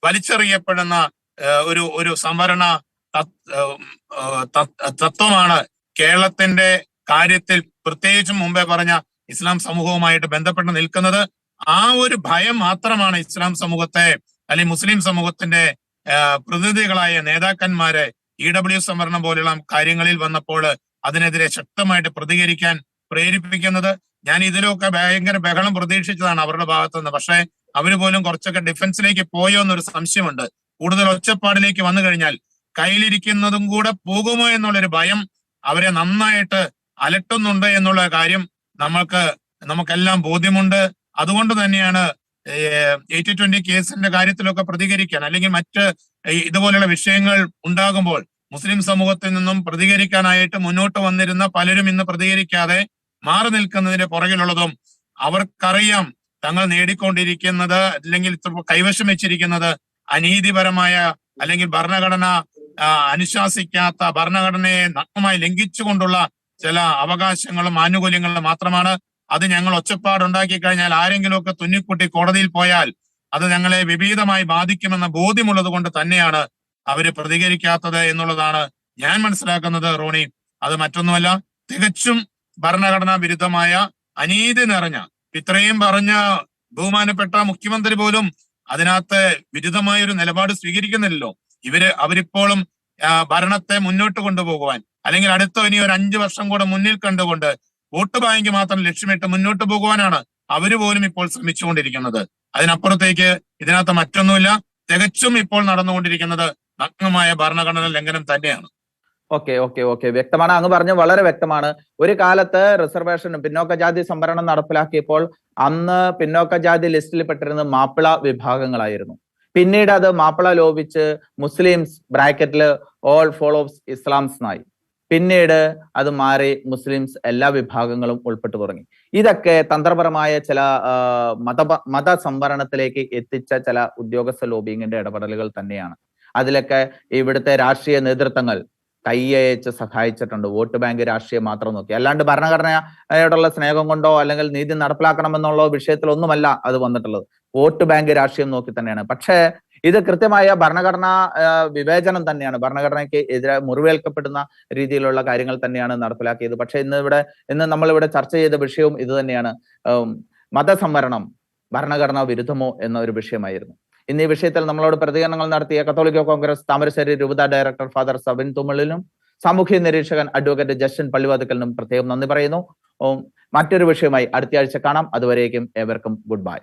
വലിച്ചെറിയപ്പെടുന്ന ഒരു ഒരു സംവരണ തത്- തത്വമാണ്. കേരളത്തിന്റെ കാര്യത്തിൽ പ്രത്യേകിച്ചും മുമ്പേ പറഞ്ഞ ഇസ്ലാം സമൂഹവുമായിട്ട് ബന്ധപ്പെട്ട് നിൽക്കുന്നത് ആ ഒരു ഭയം മാത്രമാണ് ഇസ്ലാം സമൂഹത്തെ അല്ലെങ്കിൽ മുസ്ലിം സമൂഹത്തിന്റെ പ്രതിനിധികളായ നേതാക്കന്മാരെ ഇ ഡബ്ല്യു സംവരണം പോലെയുള്ള കാര്യങ്ങളിൽ വന്നപ്പോൾ അതിനെതിരെ ശക്തമായിട്ട് പ്രതികരിക്കാൻ പ്രേരിപ്പിക്കുന്നത്. ഞാൻ ഇതിലൊക്കെ ഭയങ്കര ബഹളം പ്രതീക്ഷിച്ചതാണ് അവരുടെ ഭാഗത്തുനിന്ന്. പക്ഷേ അവർ പോലും കുറച്ചൊക്കെ ഡിഫൻസിലേക്ക് പോയോ എന്നൊരു സംശയമുണ്ട്. കൂടുതൽ ഒച്ചപ്പാടിലേക്ക് വന്നു കഴിഞ്ഞാൽ കയ്യിലിരിക്കുന്നതും കൂടെ പോകുമോ എന്നുള്ളൊരു ഭയം അവരെ നന്നായിട്ട് അലട്ടുന്നുണ്ട് എന്നുള്ള കാര്യം നമ്മൾക്ക് നമുക്കെല്ലാം ബോധ്യമുണ്ട്. അതുകൊണ്ട് തന്നെയാണ് എയ്റ്റി ട്വന്റി കേസിന്റെ കാര്യത്തിലൊക്കെ പ്രതികരിക്കാൻ അല്ലെങ്കിൽ മറ്റ് ഇതുപോലെയുള്ള വിഷയങ്ങൾ ഉണ്ടാകുമ്പോൾ മുസ്ലിം സമൂഹത്തിൽ നിന്നും പ്രതികരിക്കാനായിട്ട് മുന്നോട്ട് വന്നിരുന്ന പലരും ഇന്ന് പ്രതികരിക്കാതെ മാറി നിൽക്കുന്നതിന്റെ പുറകിലുള്ളതും അവർക്കറിയാം തങ്ങൾ നേടിക്കൊണ്ടിരിക്കുന്നത് അല്ലെങ്കിൽ കൈവശം വെച്ചിരിക്കുന്നത് അനീതിപരമായ അല്ലെങ്കിൽ ഭരണഘടന അനുശാസിക്കാത്ത ഭരണഘടനയെ നഗ്നമായി ലംഘിച്ചുകൊണ്ടുള്ള ചില അവകാശങ്ങളും ആനുകൂല്യങ്ങളും മാത്രമാണ് അത് ഞങ്ങൾ ഒച്ചപ്പാടുണ്ടാക്കി കഴിഞ്ഞാൽ ആരെങ്കിലുമൊക്കെ തുന്നിക്കുട്ടി കോടതിയിൽ പോയാൽ അത് ഞങ്ങളെ വിപരീതമായി ബാധിക്കുമെന്ന ബോധ്യമുള്ളത് കൊണ്ട് തന്നെയാണ് അവർ പ്രതികരിക്കാത്തത് എന്നുള്ളതാണ് ഞാൻ മനസ്സിലാക്കുന്നത് റോണി. അത് മറ്റൊന്നുമല്ല തികച്ചും ഭരണഘടനാ വിരുദ്ധമായ അനീതി നിറഞ്ഞ ഇത്രയും പറഞ്ഞ ബഹുമാനപ്പെട്ട മുഖ്യമന്ത്രി പോലും അതിനകത്ത് വിരുദ്ധമായ ഒരു നിലപാട് സ്വീകരിക്കുന്നില്ലല്ലോ. ഇവർ അവരിപ്പോഴും ഭരണത്തെ മുന്നോട്ട് കൊണ്ടുപോകുവാൻ അല്ലെങ്കിൽ അടുത്ത ഇനി ഒരു അഞ്ചു വർഷം കൂടെ മുന്നിൽ കണ്ടുകൊണ്ട് വോട്ട് ബാങ്ക് മാത്രം ലക്ഷ്യമിട്ട് മുന്നോട്ട് പോകുവാനാണ് അവർ പോലും ഇപ്പോൾ ശ്രമിച്ചുകൊണ്ടിരിക്കുന്നത്. അതിനപ്പുറത്തേക്ക് ഇതിനകത്ത് മറ്റൊന്നുമില്ല. തികച്ചും ഇപ്പോൾ നടന്നുകൊണ്ടിരിക്കുന്നത് നഗ്നമായ ഭരണഘടന ലംഘനം തന്നെയാണ്. Okay okay okay. വ്യക്തമാണ്. അങ്ങ് പറഞ്ഞു വളരെ വ്യക്തമാണ്. ഒരു കാലത്ത് റിസർവേഷനും പിന്നോക്ക ജാതി സംവരണം നടപ്പിലാക്കിയപ്പോൾ അന്ന് പിന്നോക്ക ജാതി ലിസ്റ്റിൽ പെട്ടിരുന്നത് മാപ്പിള വിഭാഗങ്ങളായിരുന്നു. പിന്നീട് അത് മാപ്പിള ലോപിച്ച് മുസ്ലിംസ് ബ്രാക്കറ്റിൽ ഓൾ ഫോളോസ് ഇസ്ലാംസ് എന്നായി പിന്നീട് അത് മാറി മുസ്ലിംസ് എല്ലാ വിഭാഗങ്ങളും ഉൾപ്പെട്ടു തുടങ്ങി. ഇതൊക്കെ തന്ത്രപരമായ ചില മത മത സംവരണത്തിലേക്ക് എത്തിച്ച ചില ഉദ്യോഗസ്ഥ ലോബിങ്ങിന്റെ ഇടപെടലുകൾ തന്നെയാണ്. അതിലൊക്കെ ഇവിടുത്തെ രാഷ്ട്രീയ നേതൃത്വങ്ങൾ കൈയയച്ച് സഹായിച്ചിട്ടുണ്ട്. വോട്ട് ബാങ്ക് രാഷ്ട്രീയം മാത്രം നോക്കി. അല്ലാണ്ട് ഭരണഘടനയോടുള്ള സ്നേഹം കൊണ്ടോ അല്ലെങ്കിൽ നീതി നടപ്പിലാക്കണമെന്നുള്ള വിഷയത്തിലൊന്നുമല്ല അത് വന്നിട്ടുള്ളത്. വോട്ട് ബാങ്ക് രാഷ്ട്രീയം നോക്കി തന്നെയാണ്. പക്ഷേ ഇത് കൃത്യമായ ഭരണഘടനാ വിവേചനം തന്നെയാണ്. ഭരണഘടനയ്ക്ക് എതിരെ മുറിവേൽക്കപ്പെടുന്ന രീതിയിലുള്ള കാര്യങ്ങൾ തന്നെയാണ് നടപ്പിലാക്കിയത്. പക്ഷേ ഇന്ന് ഇവിടെ ഇന്ന് നമ്മളിവിടെ ചർച്ച ചെയ്ത വിഷയവും ഇത് തന്നെയാണ്. മതസംവരണം ഭരണഘടനാ വിരുദ്ധമോ എന്ന ഒരു വിഷയമായിരുന്നു. ഇന്ന് ഈ വിഷയത്തിൽ നമ്മളോട് പ്രതികരണങ്ങൾ നടത്തിയ കത്തോലിക്ക കോൺഗ്രസ് താമരശ്ശേരി രൂപത ഡയറക്ടർ ഫാദർ സബിൻ തുമ്മലിനും സാമൂഹ്യ നിരീക്ഷകൻ അഡ്വക്കേറ്റ് ജസ്റ്റിൻ പള്ളിവാതുക്കലിനും പ്രത്യേകം നന്ദി പറയുന്നു. മറ്റൊരു വിഷയമായി അടുത്തയാഴ്ച കാണാം. അതുവരേക്കും ഏവർക്കും ഗുഡ് ബൈ.